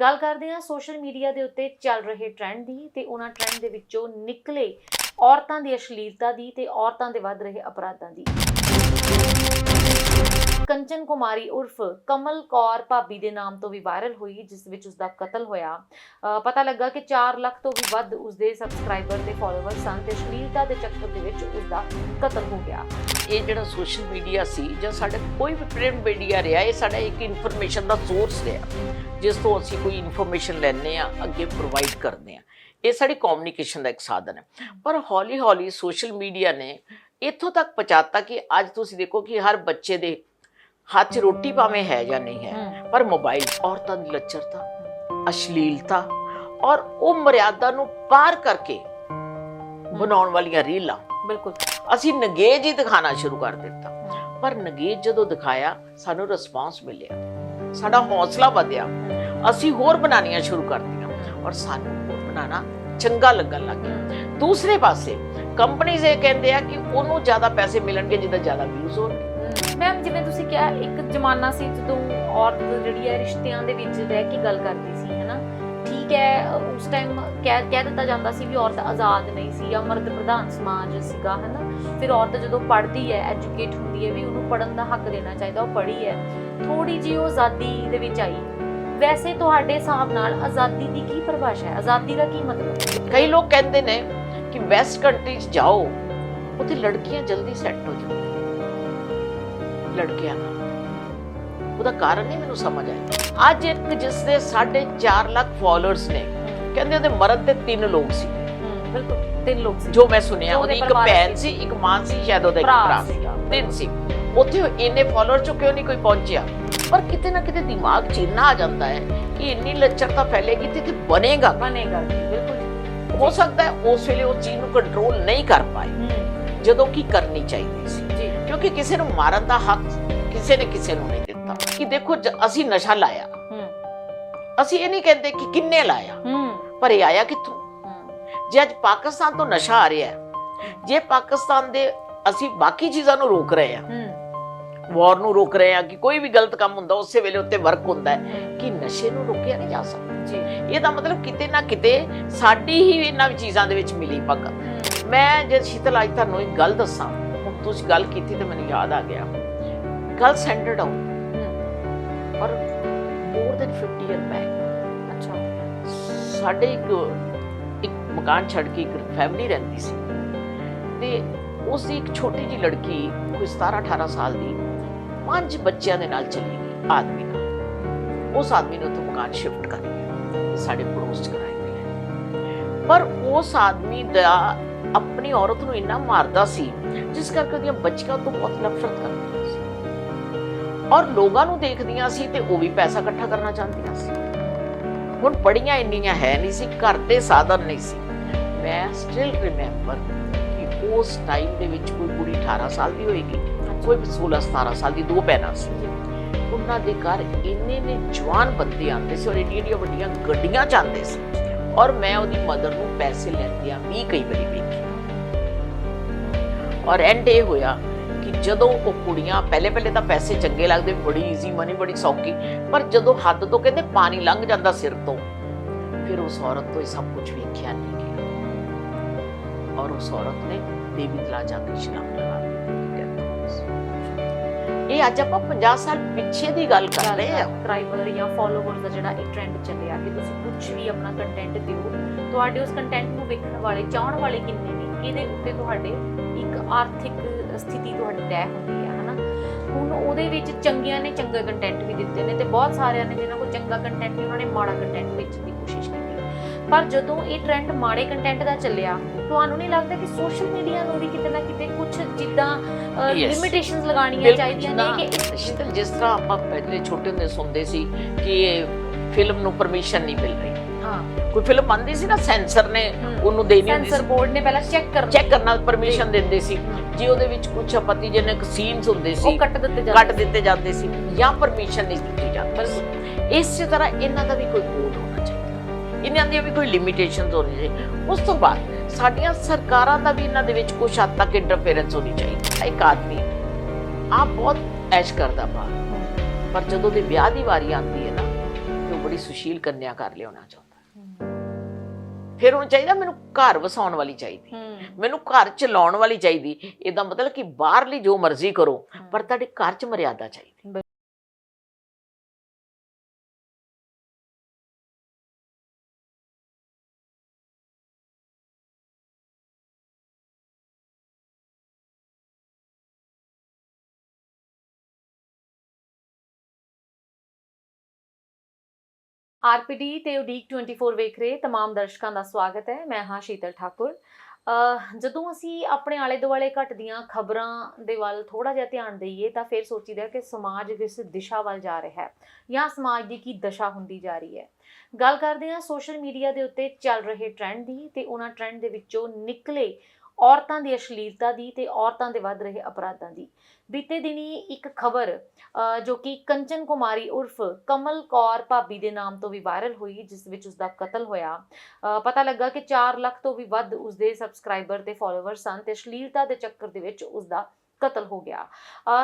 ਗੱਲ ਕਰਦੇ ਹਾਂ ਸੋਸ਼ਲ ਮੀਡੀਆ ਦੇ ਉੱਤੇ ਚੱਲ ਰਹੇ ਟ੍ਰੈਂਡ ਦੀ ਤੇ ਉਹਨਾਂ ਟ੍ਰੈਂਡ ਦੇ ਵਿੱਚੋਂ ਨਿਕਲੇ ਔਰਤਾਂ ਦੀ ਅਸ਼ਲੀਲਤਾ ਦੀ ਤੇ ਔਰਤਾਂ ਦੇ ਵੱਧ ਰਹੇ ਅਪਰਾਧਾਂ ਦੀ। ਕੰਚਨ ਕੁਮਾਰੀ ਉਰਫ ਕਮਲ ਕੌਰ ਭਾਬੀ ਦੇ ਨਾਮ ਤੋਂ ਵੀ ਵਾਇਰਲ ਹੋਈ, ਜਿਸ ਵਿੱਚ ਉਸ ਦਾ ਕਤਲ ਹੋਇਆ। ਪਤਾ ਲੱਗਾ ਕਿ 4 ਲੱਖ ਤੋਂ ਵੀ ਵੱਧ ਉਸ ਦੇ ਸਬਸਕ੍ਰਾਈਬਰ ਤੇ ਫਾਲੋਅਰ ਸਨ ਤੇ ਅਸ਼ਲੀਲਤਾ ਦੇ ਚੱਕਰ ਦੇ ਵਿੱਚ ਉਸ ਦਾ ਕਤਲ ਹੋ ਗਿਆ। ਇਹ ਜਿਹੜਾ ਸੋਸ਼ਲ ਮੀਡੀਆ ਸੀ ਜਾਂ ਸਾਡੇ ਕੋਈ ਵੀ ਪ੍ਰਿੰਟ ਮੀਡੀਆ ਰਿਹਾ, ਇਹ ਸਾਡਾ ਇੱਕ ਇਨਫੋਰਮੇਸ਼ਨ ਦਾ ਸੋਰਸ ਰਿਹਾ। ਜਿਸ ਤੋਂ ਅਸੀਂ ਕੋਈ ਇਨਫੋਰਮੇਸ਼ਨ ਲੈਂਦੇ ਆ ਅੱਗੇ ਪ੍ਰੋਵਾਈਡ ਕਰਦੇ ਆ ਇਹ ਸਾਡੀ ਕਮਿਊਨੀਕੇਸ਼ਨ ਦਾ ਇੱਕ ਸਾਧਨ ਹੈ। ਪਰ ਹੌਲੀ ਹੌਲੀ ਸੋਸ਼ਲ ਮੀਡੀਆ ਨੇ ਇੱਥੋਂ ਤੱਕ ਪਹੁੰਚਾਤਾ ਕਿ ਅੱਜ ਤੁਸੀਂ ਦੇਖੋ ਕਿ ਹਰ ਬੱਚੇ ਦੇ ਹੱਥ 'ਚ ਰੋਟੀ ਭਾਵੇਂ ਹੈ ਜਾਂ ਨਹੀਂ ਹੈ ਪਰ ਮੋਬਾਈਲ ਔਰਤਾਂ ਦੀ ਲੱਚਰਤਾ ਅਸ਼ਲੀਲਤਾ ਔਰ ਉਹ ਮਰਿਆਦਾ ਨੂੰ ਪਾਰ ਕਰਕੇ ਬਣਾਉਣ ਵਾਲੀਆਂ ਰੀਲਾਂ। ਬਿਲਕੁਲ। ਅਸੀਂ ਨਗੇਜ ਹੀ ਦਿਖਾਣਾ ਸ਼ੁਰੂ ਕਰ ਦਿੱਤਾ। ਪਰ ਨਗੇਜ ਜਦੋਂ ਦਿਖਾਇਆ ਸਾਨੂੰ ਰਿਸਪਾਂਸ ਮਿਲਿਆ। ਸਾਡਾ ਹੌਸਲਾ ਵਧਿਆ। ਅਸੀਂ ਹੋਰ ਬਣਾਉਣੀਆਂ ਸ਼ੁਰੂ ਕਰਤੀਆਂ ਔਰ ਸਾਨੂੰ ਹੋਰ ਬਣਾਉਣਾ ਚੰਗਾ ਲੱਗਣ ਲੱਗ ਗਿਆ। ਦੂਸਰੇ ਪਾਸੇ ਕੰਪਨੀਆਂ ਇਹ ਕਹਿੰਦੇ ਆ ਕਿ ਉਹਨੂੰ ਜ਼ਿਆਦਾ ਪੈਸੇ ਮਿਲਣਗੇ ਜਿਹਦਾ ਜ਼ਿਆਦਾ ਵਿਊਜ਼ ਹੋਣਗੇ। ਮੈਮ ਜਿਵੇਂ ਤੁਸੀਂ ਕਿਹਾ, ਇੱਕ ਜ਼ਮਾਨਾ ਸੀ ਜਦੋਂ ਔਰਤ ਜਿਹੜੀ ਹੈ ਰਿਸ਼ਤਿਆਂ ਦੇ ਵਿੱਚ ਰਹਿ ਕੇ ਗੱਲ ਕਰਦੀ ਸੀ, ਹੈਨਾ? ਠੀਕ ਹੈ, ਉਸ ਟਾਈਮ ਕਹਿ ਕਹਿ ਦਿੱਤਾ ਜਾਂਦਾ ਸੀ ਵੀ ਔਰਤ ਆਜ਼ਾਦ ਨਹੀਂ ਸੀ ਜਾਂ ਮਰਦ ਪ੍ਰਧਾਨ ਸਮਾਜ ਸੀਗਾ, ਹੈਨਾ? ਫਿਰ ਔਰਤ ਜਦੋਂ ਪੜ੍ਹਦੀ ਹੈ ਐਜੂਕੇਟ ਹੁੰਦੀ ਹੈ ਵੀ ਉਹਨੂੰ ਪੜ੍ਹਨ ਦਾ ਹੱਕ ਦੇਣਾ ਚਾਹੀਦਾ, ਉਹ ਪੜ੍ਹੀ ਹੈ। ਥੋੜੀ ਜੀ ਉਹ ਆਜ਼ਾਦੀ ਦੇ ਵਿੱਚ ਆਈ। ਵੈਸੇ ਤੁਹਾਡੇ ਹਿਸਾਬ ਨਾਲ ਆਜ਼ਾਦੀ ਦੀ ਕੀ ਪਰਿਭਾਸ਼ਾ ਹੈ? ਆਜ਼ਾਦੀ ਦਾ ਕੀ ਮਤਲਬ ਹੈ? ਕਈ ਲੋਕ ਕਹਿੰਦੇ ਨੇ ਕਿ ਵੈਸਟ ਕੰਟਰੀ 'ਚ ਜਾਓ ਉੱਥੇ ਲੜਕੀਆਂ ਜਲਦੀ ਸੈੱਟ ਹੋ ਜਾਂਦੀਆਂ ਲੜਕਿਆਂ ਨਾਲ। ਉਹਦਾ ਕਾਰਨ ਨਹੀਂ ਮੈਨੂੰ ਸਮਝ ਆਇਆ। ਅੱਜ ਇੱਕ ਜਿਸ ਦੇ 4.5 ਲੱਖ ਫਾਲੋਅਰਸ ਨੇ ਕਹਿੰਦੇ ਉਹਦੇ ਮਰਨ ਤੇ ਤਿੰਨ ਲੋਕ ਸੀ। ਬਿਲਕੁਲ ਤਿੰਨ ਲੋਕ ਸੀ। ਜੋ ਮੈਂ ਸੁਣਿਆ ਉਹਦੀ ਇੱਕ ਭੈਣ ਸੀ। ਇੱਕ ਮਾਂ ਸੀ ਸ਼ਾਇਦ ਉਹਦਾ ਇੱਕ ਭਰਾ ਸੀ। ਤਿੰਨ ਸੀ। ਉੱਥੇ ਉਹ ਇੰਨੇ ਫਾਲੋਅਰ ਚੋਂ ਕਿਉਂ ਨਹੀਂ ਕੋਈ ਪਹੁੰਚਿਆ? ਪਰ ਕਿਤੇ ਨਾ ਕਿਤੇ ਦਿਮਾਗ 'ਚ ਇੰਨਾ ਆ ਜਾਂਦਾ ਹੈ ਕਿ ਇੰਨੀ ਲੱਚਰਤਾ ਫੈਲੇਗੀ ਤੇ ਕਿ ਬਣੇਗਾ ਬਣੇਗਾ ਜੀ, ਬਿਲਕੁਲ। ਹੋ ਸਕਦਾ ਹੈ ਉਸ ਵੇਲੇ ਉਸ ਚੀਜ਼ ਨੂੰ ਕੰਟਰੋਲ ਨਹੀਂ ਕਰ ਪਾਏ। ਜਦੋਂ ਕਿ ਕਰਨੀ ਚਾਹੀਦੀ ਸੀ। ਜੀ। ਕਿਉਂਕਿ ਕਿਸੇ ਨੂੰ ਮਾਰਨ ਦਾ ਹੱਕ ਕਿਸੇ ਨੇ ਕਿਸੇ ਨੂੰ ਨਹੀਂ ਦਿੱਤਾ। ਕਿ ਦੇਖੋ ਅਸੀਂ ਨਸ਼ਾ ਲਾਇਆ। ਅਸੀਂ ਇਹ ਨਹੀਂ ਕਹਿੰਦੇ ਕਿ ਕਿੰਨੇ ਲਾਇਆ। ਪਰ ਇਹ ਆਇਆ ਕਿੱਥੋਂ? ਜੇ ਅੱਜ ਪਾਕਿਸਤਾਨ ਤੋਂ ਨਸ਼ਾ ਆ ਰਿਹਾ ਜੇ ਪਾਕਿਸਤਾਨ ਦੇ ਅਸੀਂ ਬਾਕੀ ਚੀਜ਼ਾਂ ਨੂੰ ਰੋਕ ਰਹੇ ਹਾਂ ਹਮ ਵਾਰ ਨੂੰ ਰੋਕ ਰਹੇ ਹਾਂ ਕਿ ਕੋਈ ਵੀ ਗਲਤ ਕੰਮ ਹੁੰਦਾ ਉਸੇ ਵੇਲੇ ਉੱਤੇ ਵਰਕ ਹੁੰਦਾ ਹੈ ਕਿ ਨਸ਼ੇ ਨੂੰ ਰੋਕਿਆ ਨਹੀਂ ਜਾ ਸਕਦਾ। ਜੀ। ਇਹਦਾ ਮਤਲਬ ਕਿਤੇ ਨਾ ਕਿਤੇ ਸਾਡੀ ਹੀ ਇਹਨਾਂ ਚੀਜ਼ਾਂ ਦੇ ਵਿੱਚ ਮਿਲੀ ਭਗਤ। ਮੈਂ ਜਦ ਸ਼ੀਤਲ ਅੱਜ ਤੁਹਾਨੂੰ ਇੱਕ ਗੱਲ ਦੱਸਾਂ ਹੁਣ ਤੁਸੀਂ ਗੱਲ ਕੀਤੀ ਤੇ ਮੈਨੂੰ ਯਾਦ ਆ ਗਿਆ। ਗੱਲ ਸੈਂਟਰਡ ਆਉ ਪਰ ਮੋਰ ਦੈਨ 50 ਇਅਰ ਬੈਕ ਅੱਛਾ। ਸਾਡੇ ਇੱਕ ਇੱਕ ਮਕਾਨ ਛੱਡ ਕੇ ਇੱਕ ਫੈਮਿਲੀ ਰਹਿੰਦੀ ਸੀ। ਤੇ ਉਸ ਦੀ ਇੱਕ ਛੋਟੀ ਜੀ ਲੜਕੀ ਕੋਈ 17 18 ਸਾਲ ਦੀ ਪੰਜ ਬੱਚਿਆਂ ਦੇ ਨਾਲ ਚਲੀ ਗਈ ਆਦਮੀ ਨਾਲ। ਉਸ ਆਦਮੀ ਨੇ ਉੱਥੋਂ ਮਕਾਨ ਸ਼ਿਫਟ ਕਰ ਲਿਆ ਸਾਡੇ ਪੜੋਸ ਚ ਕਰਾਇਆ ਗਿਆ ਪਰ ਉਸ ਆਦਮੀ ਦਾ ਆਪਣੀ ਔਰਤ ਨੂੰ ਇੰਨਾ ਮਾਰਦਾ ਸੀ, ਜਿਸ ਕਰਕੇ ਉਹਦੀਆਂ ਬੱਚੀਆਂ ਤੋਂ ਬਹੁਤ ਨਫ਼ਰਤ ਕਰਦੀਆਂ ਸੀ। ਔਰ ਲੋਕਾਂ ਨੂੰ ਦੇਖਦੀਆਂ ਸੀ ਤੇ ਉਹ ਵੀ ਪੈਸਾ ਇਕੱਠਾ ਕਰਨਾ ਚਾਹੁੰਦੀਆਂ ਸੀ। ਹੁਣ ਪੜੀਆਂ ਇੰਨੀਆਂ ਹੈ ਨਹੀਂ ਸੀ, ਘਰ ਦੇ ਸਾਧਨ ਨਹੀਂ ਸੀ। ਮੈਂ ਸਟਿਲ ਰਿਮੈਂਬਰ ਕਿ ਉਸ ਟਾਈਮ ਦੇ ਵਿੱਚ ਕੋਈ ਕੁੜੀ 18 ਸਾਲ ਦੀ ਹੋਏਗੀ। ਕੋਈ 16 17 ਸਾਲ ਦੀ ਦੋ ਭੈਣਾਂ ਸੀ। ਉਹਨਾਂ ਦੇ ਘਰ ਇੰਨੇ ਨੇ ਜਵਾਨ ਬੰਦੇ ਆਉਂਦੇ ਸੀ ਔਰ ਇੰਨੀਆਂ ਇੰਨੀਆਂ ਵੱਡੀਆਂ ਗੱਡੀਆਂ ਜਾਂਦੇ ਸੀ। ਔਰ ਮੈਂ ਉਹਦੀ ਮਦਰ ਨੂੰ ਪੈਸੇ ਲੈਂਦਿਆਂ ਵੀ ਕਈ ਵਾਰੀ ਵੇਖੀ ਔਰ ਐਂਡ ਇਹ ਹੋਇਆ ਕਿ ਜਦੋਂ ਉਹ ਕੁੜੀਆਂ ਪਹਿਲੇ ਪਹਿਲੇ ਤਾਂ ਪੈਸੇ ਚੰਗੇ ਲੱਗਦੇ, ਬੜੀ ਈਜ਼ੀ ਮਨੀ ਬੜੀ ਸੌਖੀ, ਪਰ ਜਦੋਂ ਹੱਦ ਤੋਂ ਕਹਿੰਦੇ ਪਾਣੀ ਲੰਘ ਜਾਂਦਾ ਸਿਰ ਤੋਂ, ਫਿਰ ਉਸ ਔਰਤ ਤੋਂ ਇਹ ਸਭ ਕੁਝ ਵੇਖਿਆ ਨਹੀਂ ਗਿਆ। ਔਰ ਉਸ ਔਰਤ ਨੇ ਦੇਵੀ ਤਲਾ ਜਾ ਕੇ ਇਸ਼ਨਾਨ ਇਹ ਅੱਜ ਆਪਾਂ 50 ਸਾਲ ਪਿੱਛੇ ਦੀ ਗੱਲ ਕਰ ਰਹੇ ਹਾਂ। ਸਬਸਕ੍ਰਾਈਬਰ ਜਾਂ ਫਾਲੋਅਰਸ ਦਾ ਜਿਹੜਾ ਇੱਕ ਟ੍ਰੈਂਡ ਚੱਲਿਆ ਕਿ ਤੁਸੀਂ ਕੁਝ ਵੀ ਆਪਣਾ ਕੰਟੈਂਟ ਦਿਓ, ਤੁਹਾਡੇ ਉਸ ਕੰਟੈਂਟ ਨੂੰ ਵੇਖਣ ਵਾਲੇ, ਚਾਹਣ ਵਾਲੇ ਕਿੰਨੇ ਨੇ? ਇਹਦੇ ਉੱਤੇ ਤੁਹਾਡੇ ਇੱਕ ਆਰਥਿਕ ਸਥਿਤੀ ਤੁਹਾਡੀ ਤੈਅ ਹੁੰਦੀ ਹੈ, ਹਨਾ? ਹੁਣ ਉਹਦੇ ਵਿੱਚ ਚੰਗਿਆਂ ਨੇ ਚੰਗਾ ਕੰਟੈਂਟ ਵੀ ਦਿੱਤੇ ਨੇ ਤੇ ਬਹੁਤ ਸਾਰਿਆਂ ਨੇ ਜਿਨ੍ਹਾਂ ਕੋਲ ਚੰਗਾ ਕੰਟੈਂਟ ਨਹੀਂ, ਉਹਨਾਂ ਨੇ ਮਾੜਾ ਕੰਟੈਂਟ ਵੇਚਣ ਦੀ ਕੋਸ਼ਿਸ਼ ਪਰ ਜਦੋਂ ਇਹ ਟ੍ਰੈਂਡ ਮਾੜੇ ਕੰਟੈਂਟ ਦਾ ਚੱਲਿਆ ਤੁਹਾਨੂੰ ਨਹੀਂ ਲੱਗਦਾ ਕਿ ਸੋਸ਼ਲ ਮੀਡੀਆ ਨੂੰ ਵੀ ਕਿਤੇ ਨਾ ਕਿਤੇ ਕੁਝ ਜਿੱਦਾਂ. ਲਿਮਿਟੇਸ਼ਨਸ ਲਗਾਉਣੀਆਂ ਚਾਹੀਦੀਆਂ ਨੇ ਕਿ ਸ਼ੀਤਲ ਜਿਸ ਤਰ੍ਹਾਂ ਆਪਾਂ ਪਹਿਲੇ ਛੋਟੇ ਹੁੰਦੇ ਸੁਣਦੇ ਸੀ ਕਿ ਇਹ ਫਿਲਮ ਨੂੰ ਪਰਮਿਸ਼ਨ ਨਹੀਂ ਮਿਲ ਰਹੀ। ਹਾਂ। ਕੋਈ ਫਿਲਮ ਆਂਦੀ ਸੀ ਨਾ ਸੈਂਸਰ ਨੇ। ਉਹਨੂੰ ਦੇਣੀ ਹੁੰਦੀ ਸੈਂਸਰ ਸੀ। ਬੋਰਡ ਨੇ ਪਹਿਲਾਂ ਚੈੱਕ ਕਰਨਾ। ਚੈੱਕ ਕਰਨ ਪਰਮਿਸ਼ਨ ਦਿੰਦੇ ਸੀ। ਜੇ ਉਹਦੇ ਵਿੱਚ ਕੁਝ ਅਪਤੀਜਨਕ ਸੀਨਸ ਹੁੰਦੇ ਸੀ ਉਹ ਕੱਟ ਦਿੱਤੇ ਜਾਂਦੇ ਕੱਟ ਦਿੱਤੇ ਜਾਂਦੇ ਸੀ ਜਾਂ ਪਰਮਿਸ਼ਨ ਨਹੀਂ ਦਿੱਤੀ ਜਾਂਦੀ ਇਸੇ ਤਰ੍ਹਾਂ ਇਹਨਾਂ ਦਾ ਵੀ ਕੋਈ ਇਹਨਾਂ ਦੀਆਂ ਵੀ ਕੋਈ ਲਿਮਿਟੇਸ਼ਨਸ ਹੋਣੀ ਚਾਹੀਦੀ ਉਸ ਤੋਂ ਬਾਅਦ ਸਾਡੀਆਂ ਸਰਕਾਰਾਂ ਦਾ ਵੀ ਇਹਨਾਂ ਦੇ ਵਿੱਚ ਕੁਝ ਹੱਦ ਤੱਕ ਇੰਟਰਫੇਰੈਂਸ ਹੋਣੀ ਚਾਹੀਦੀ ਇੱਕ ਆਦਮੀ ਆਪ ਬਹੁਤ ਐਸ਼ ਕਰਦਾ ਬਾਹਰ ਪਰ ਜਦੋਂ ਦੀ ਵਿਆਹ ਦੀ ਵਾਰੀ ਆਉਂਦੀ ਹੈ ਨਾ ਤੇ ਕੋਈ ਬੜੀ ਸੁਸ਼ੀਲ ਕੰਨਿਆ ਕਰ ਲਿਆਉਣਾ ਚਾਹੁੰਦਾ। ਫਿਰ ਉਹਨੂੰ ਚਾਹੀਦਾ ਮੈਨੂੰ ਘਰ ਵਸਾਉਣ ਵਾਲੀ ਚਾਹੀਦੀ। ਮੈਨੂੰ ਘਰ ਚਲਾਉਣ ਵਾਲੀ ਚਾਹੀਦੀ। ਇਹਦਾ ਮਤਲਬ ਕਿ ਬਾਹਰਲੀ ਜੋ ਮਰਜ਼ੀ ਕਰੋ ਪਰ ਤੁਹਾਡੇ ਘਰ 'ਚ ਮਰਿਆਦਾ ਚਾਹੀਦੀ। ਆਰਪੀਡੀ ਤੇ ਉਡੀਕ 24 ਵੇਖ ਰਹੇ तमाम ਦਰਸ਼ਕਾਂ ਦਾ ਸਵਾਗਤ ਹੈ ਮੈਂ ਹਾਂ ਸ਼ੀਤਲ ਠਾਕੁਰ ਅਹ ਜਦੋਂ ਅਸੀਂ ਆਪਣੇ ਆਲੇ ਦੁਆਲੇ ਘਟਦੀਆਂ ਖਬਰਾਂ ਦੇ ਵੱਲ ਥੋੜਾ ਜਿਹਾ ਧਿਆਨ ਦਈਏ ਤਾਂ ਫਿਰ ਸੋਚੀਦਾ ਕਿ ਸਮਾਜ ਕਿਸ ਦਿਸ਼ਾ ਵੱਲ ਜਾ ਰਿਹਾ ਹੈ ਜਾਂ ਸਮਾਜ ਦੀ ਕੀ ਦਸ਼ਾ ਹੁੰਦੀ ਜਾ ਰਹੀ ਹੈ ਗੱਲ ਕਰਦੇ ਹਾਂ ਸੋਸ਼ਲ ਮੀਡੀਆ ਦੇ ਉੱਤੇ ਚੱਲ ਰਹੇ ਟ੍ਰੈਂਡ ਦੀ ਤੇ ਉਹਨਾਂ ਟ੍ਰੈਂਡ ਦੇ ਵਿੱਚੋਂ ਨਿਕਲੇ ਔਰਤਾਂ ਦੀ ਅਸ਼ਲੀਲਤਾ ਦੀ ਤੇ ਔਰਤਾਂ ਦੇ ਵੱਧ ਰਹੇ ਅਪਰਾਧਾਂ ਦੀ। ਬੀਤੇ ਦਿਨੀ ਇੱਕ ਖਬਰ ਜੋ ਕਿ ਕੰਚਨ ਕੁਮਾਰੀ ਉਰਫ ਕਮਲ ਕੌਰ ਭਾਬੀ ਦੇ ਨਾਮ ਤੋਂ ਵੀ ਵਾਇਰਲ ਹੋਈ, ਜਿਸ ਵਿੱਚ ਉਸ ਦਾ ਕਤਲ ਹੋਇਆ। ਪਤਾ ਲੱਗਾ ਕਿ 4 ਲੱਖ ਤੋਂ ਵੀ ਵੱਧ ਉਸ ਦੇ ਸਬਸਕ੍ਰਾਈਬਰ ਤੇ ਫਾਲੋਅਰ ਸਨ ਤੇ ਅਸ਼ਲੀਲਤਾ ਦੇ ਚੱਕਰ ਦੇ ਵਿੱਚ ਉਸ ਦਾ ਕਤਲ ਹੋ ਗਿਆ।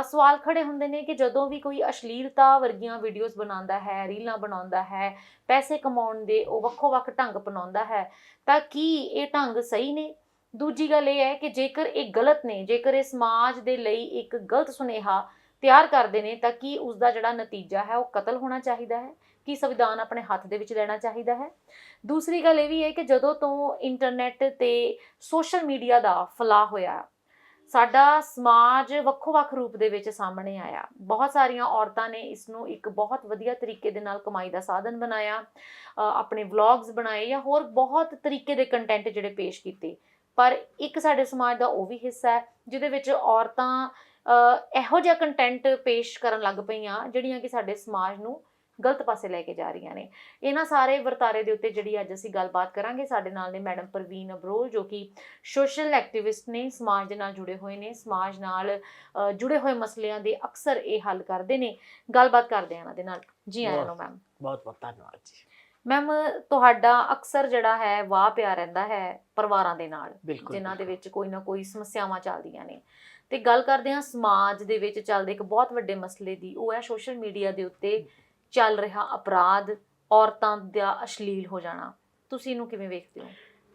ਸਵਾਲ ਖੜੇ ਹੁੰਦੇ ਨੇ ਕਿ ਜਦੋਂ ਵੀ ਕੋਈ ਅਸ਼ਲੀਲਤਾ ਵਰਗੀਆਂ ਵੀਡੀਓਜ਼ ਬਣਾਉਂਦਾ ਹੈ, ਰੀਲਾਂ ਬਣਾਉਂਦਾ ਹੈ, ਪੈਸੇ ਕਮਾਉਣ ਦੇ ਉਹ ਵੱਖੋ-ਵੱਖ ਢੰਗ ਅਪਣਾਉਂਦਾ ਹੈ, ਤਾਂ ਕੀ ਇਹ ਢੰਗ ਸਹੀ ਨੇ? ਦੂਜੀ ਗੱਲ ਇਹ ਹੈ ਕਿ ਜੇਕਰ ਇਹ ਗਲਤ ਨੇ, ਜੇਕਰ ਇਹ ਸਮਾਜ ਦੇ ਲਈ ਇੱਕ ਗਲਤ ਸੁਨੇਹਾ ਤਿਆਰ ਕਰਦੇ ਨੇ, ਤਾਂ ਕੀ ਉਸ ਦਾ ਜਿਹੜਾ ਨਤੀਜਾ ਹੈ ਉਹ ਕਤਲ ਹੋਣਾ ਚਾਹੀਦਾ ਹੈ? ਕੀ ਸੰਵਿਧਾਨ ਆਪਣੇ ਹੱਥ ਦੇ ਵਿੱਚ ਲੈਣਾ ਚਾਹੀਦਾ ਹੈ? ਦੂਸਰੀ ਗੱਲ ਇਹ ਵੀ ਹੈ ਕਿ ਜਦੋਂ ਤੋਂ ਇੰਟਰਨੈਟ ਤੇ ਸੋਸ਼ਲ ਮੀਡੀਆ ਦਾ ਫਲਾਅ ਹੋਇਆ, ਸਾਡਾ ਸਮਾਜ ਵੱਖੋ-ਵੱਖ ਰੂਪ ਦੇ ਵਿੱਚ ਸਾਹਮਣੇ ਆਇਆ। ਬਹੁਤ ਸਾਰੀਆਂ ਔਰਤਾਂ ਨੇ ਇਸ ਨੂੰ ਇੱਕ ਬਹੁਤ ਵਧੀਆ ਤਰੀਕੇ ਦੇ ਨਾਲ ਕਮਾਈ ਦਾ ਸਾਧਨ ਬਣਾਇਆ ਆਪਣੇ ਵਲੌਗਸ ਬਣਾਏ ਜਾਂ ਹੋਰ ਬਹੁਤ ਤਰੀਕੇ ਦੇ ਕੰਟੈਂਟ ਜਿਹੜੇ ਪੇਸ਼ ਕੀਤੇ। ਪਰ ਇੱਕ ਸਾਡੇ ਸਮਾਜ ਦਾ ਉਹ ਵੀ ਹਿੱਸਾ ਹੈ ਜਿਹਦੇ ਵਿੱਚ ਔਰਤਾਂ ਇਹੋ ਜਿਹਾ ਕੰਟੈਂਟ ਪੇਸ਼ ਕਰਨ ਲੱਗ ਪਈਆਂ ਜਿਹੜੀਆਂ ਕਿ ਸਾਡੇ ਸਮਾਜ ਨੂੰ ਗਲਤ ਪਾਸੇ ਲੈ ਕੇ ਜਾ ਰਹੀਆਂ ਨੇ। ਇਹਨਾਂ ਸਾਰੇ ਵਰਤਾਰੇ ਦੇ ਉੱਤੇ ਜਿਹੜੀ ਅੱਜ ਅਸੀਂ ਗੱਲਬਾਤ ਕਰਾਂਗੇ ਸਾਡੇ ਨਾਲ ਨੇ ਮੈਡਮ ਪ੍ਰਵੀਨ ਅਬਰੋਲ ਜੋ ਕਿ ਸੋਸ਼ਲ ਐਕਟਿਵਿਸਟ ਨੇ ਸਮਾਜ ਦੇ ਨਾਲ ਜੁੜੇ ਹੋਏ ਨੇ ਸਮਾਜ ਨਾਲ ਜੁੜੇ ਹੋਏ ਮਸਲਿਆਂ ਦੇ ਅਕਸਰ ਇਹ ਹੱਲ ਕਰਦੇ ਨੇ। ਗੱਲਬਾਤ ਕਰਦੇ ਆ ਇਹਨਾਂ ਦੇ ਨਾਲ। ਜੀ ਆਇਆਂ ਨੂੰ ਮੈਮ। ਬਹੁਤ ਬਹੁਤ ਧੰਨਵਾਦ ਜੀ। ਮੈਮ ਤੁਹਾਡਾ ਅਕਸਰ ਜਿਹੜਾ ਹੈ ਵਾਹ ਪਿਆ ਰਹਿੰਦਾ ਹੈ ਪਰਿਵਾਰਾਂ ਦੇ ਨਾਲ ਜਿਨ੍ਹਾਂ ਦੇ ਵਿੱਚ ਕੋਈ ਨਾ ਕੋਈ ਸਮੱਸਿਆਵਾਂ ਚੱਲਦੀਆਂ ਨੇ। ਤੇ ਗੱਲ ਕਰਦੇ ਹਾਂ ਸਮਾਜ ਦੇ ਵਿੱਚ ਚੱਲਦੇ ਇੱਕ ਬਹੁਤ ਵੱਡੇ ਮਸਲੇ ਦੀ ਉਹ ਹੈ ਸੋਸ਼ਲ ਮੀਡੀਆ ਦੇ ਉੱਤੇ ਚੱਲ ਰਿਹਾ ਅਪਰਾਧ ਔਰਤਾਂ ਦਾ ਅਸ਼ਲੀਲ ਹੋ ਜਾਣਾ। ਤੁਸੀਂ ਇਹਨੂੰ ਕਿਵੇਂ ਵੇਖਦੇ ਹੋ?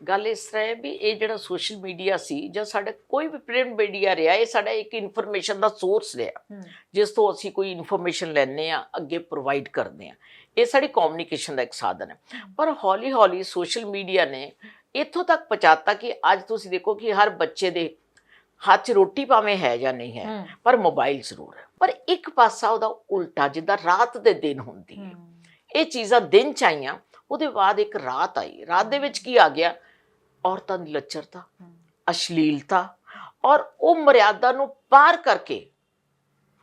ਗੱਲ ਇਸ ਤਰ੍ਹਾਂ ਹੈ ਵੀ ਇਹ ਜਿਹੜਾ ਸੋਸ਼ਲ ਮੀਡੀਆ ਸੀ ਜਾਂ ਸਾਡਾ ਕੋਈ ਵੀ ਪ੍ਰਿੰਟ ਮੀਡੀਆ ਰਿਹਾ ਇਹ ਸਾਡਾ ਇੱਕ ਇਨਫੋਰਮੇਸ਼ਨ ਦਾ ਸੋਰਸ ਰਿਹਾ। ਜਿਸ ਤੋਂ ਅਸੀਂ ਕੋਈ ਇਨਫੋਰਮੇਸ਼ਨ ਲੈਂਦੇ ਆ ਅੱਗੇ ਪ੍ਰੋਵਾਈਡ ਕਰਦੇ ਆ ਇਹ ਸਾਡੀ ਕਮਿਊਨੀਕੇਸ਼ਨ ਦਾ ਇੱਕ ਸਾਧਨ ਹੈ। ਪਰ ਹੌਲੀ ਹੌਲੀ ਸੋਸ਼ਲ ਮੀਡੀਆ ਨੇ ਇੱਥੋਂ ਤੱਕ ਪਹੁੰਚਾਤਾ ਕਿ ਅੱਜ ਤੁਸੀਂ ਦੇਖੋ ਕਿ ਹਰ ਬੱਚੇ ਦੇ ਹੱਥ 'ਚ ਰੋਟੀ ਭਾਵੇਂ ਹੈ ਜਾਂ ਨਹੀਂ ਹੈ ਪਰ ਮੋਬਾਈਲ ਜ਼ਰੂਰ ਹੈ। ਪਰ ਇੱਕ ਪਾਸਾ ਉਹਦਾ ਉਲਟਾ ਜਿੱਦਾਂ ਰਾਤ ਦੇ ਦਿਨ ਹੁੰਦੀ ਹੈ। ਇਹ ਚੀਜ਼ਾਂ ਦਿਨ ਚ ਆਈਆਂ ਉਹਦੇ ਬਾਅਦ ਇੱਕ ਰਾਤ ਆਈ। ਰਾਤ ਦੇ ਵਿੱਚ ਕੀ ਆ ਗਿਆ? ਔਰਤਾਂ ਦੀ ਲੱਚਰਤਾ ਅਸ਼ਲੀਲਤਾ ਔਰ ਉਹ ਮਰਿਆਦਾ ਨੂੰ ਪਾਰ ਕਰਕੇ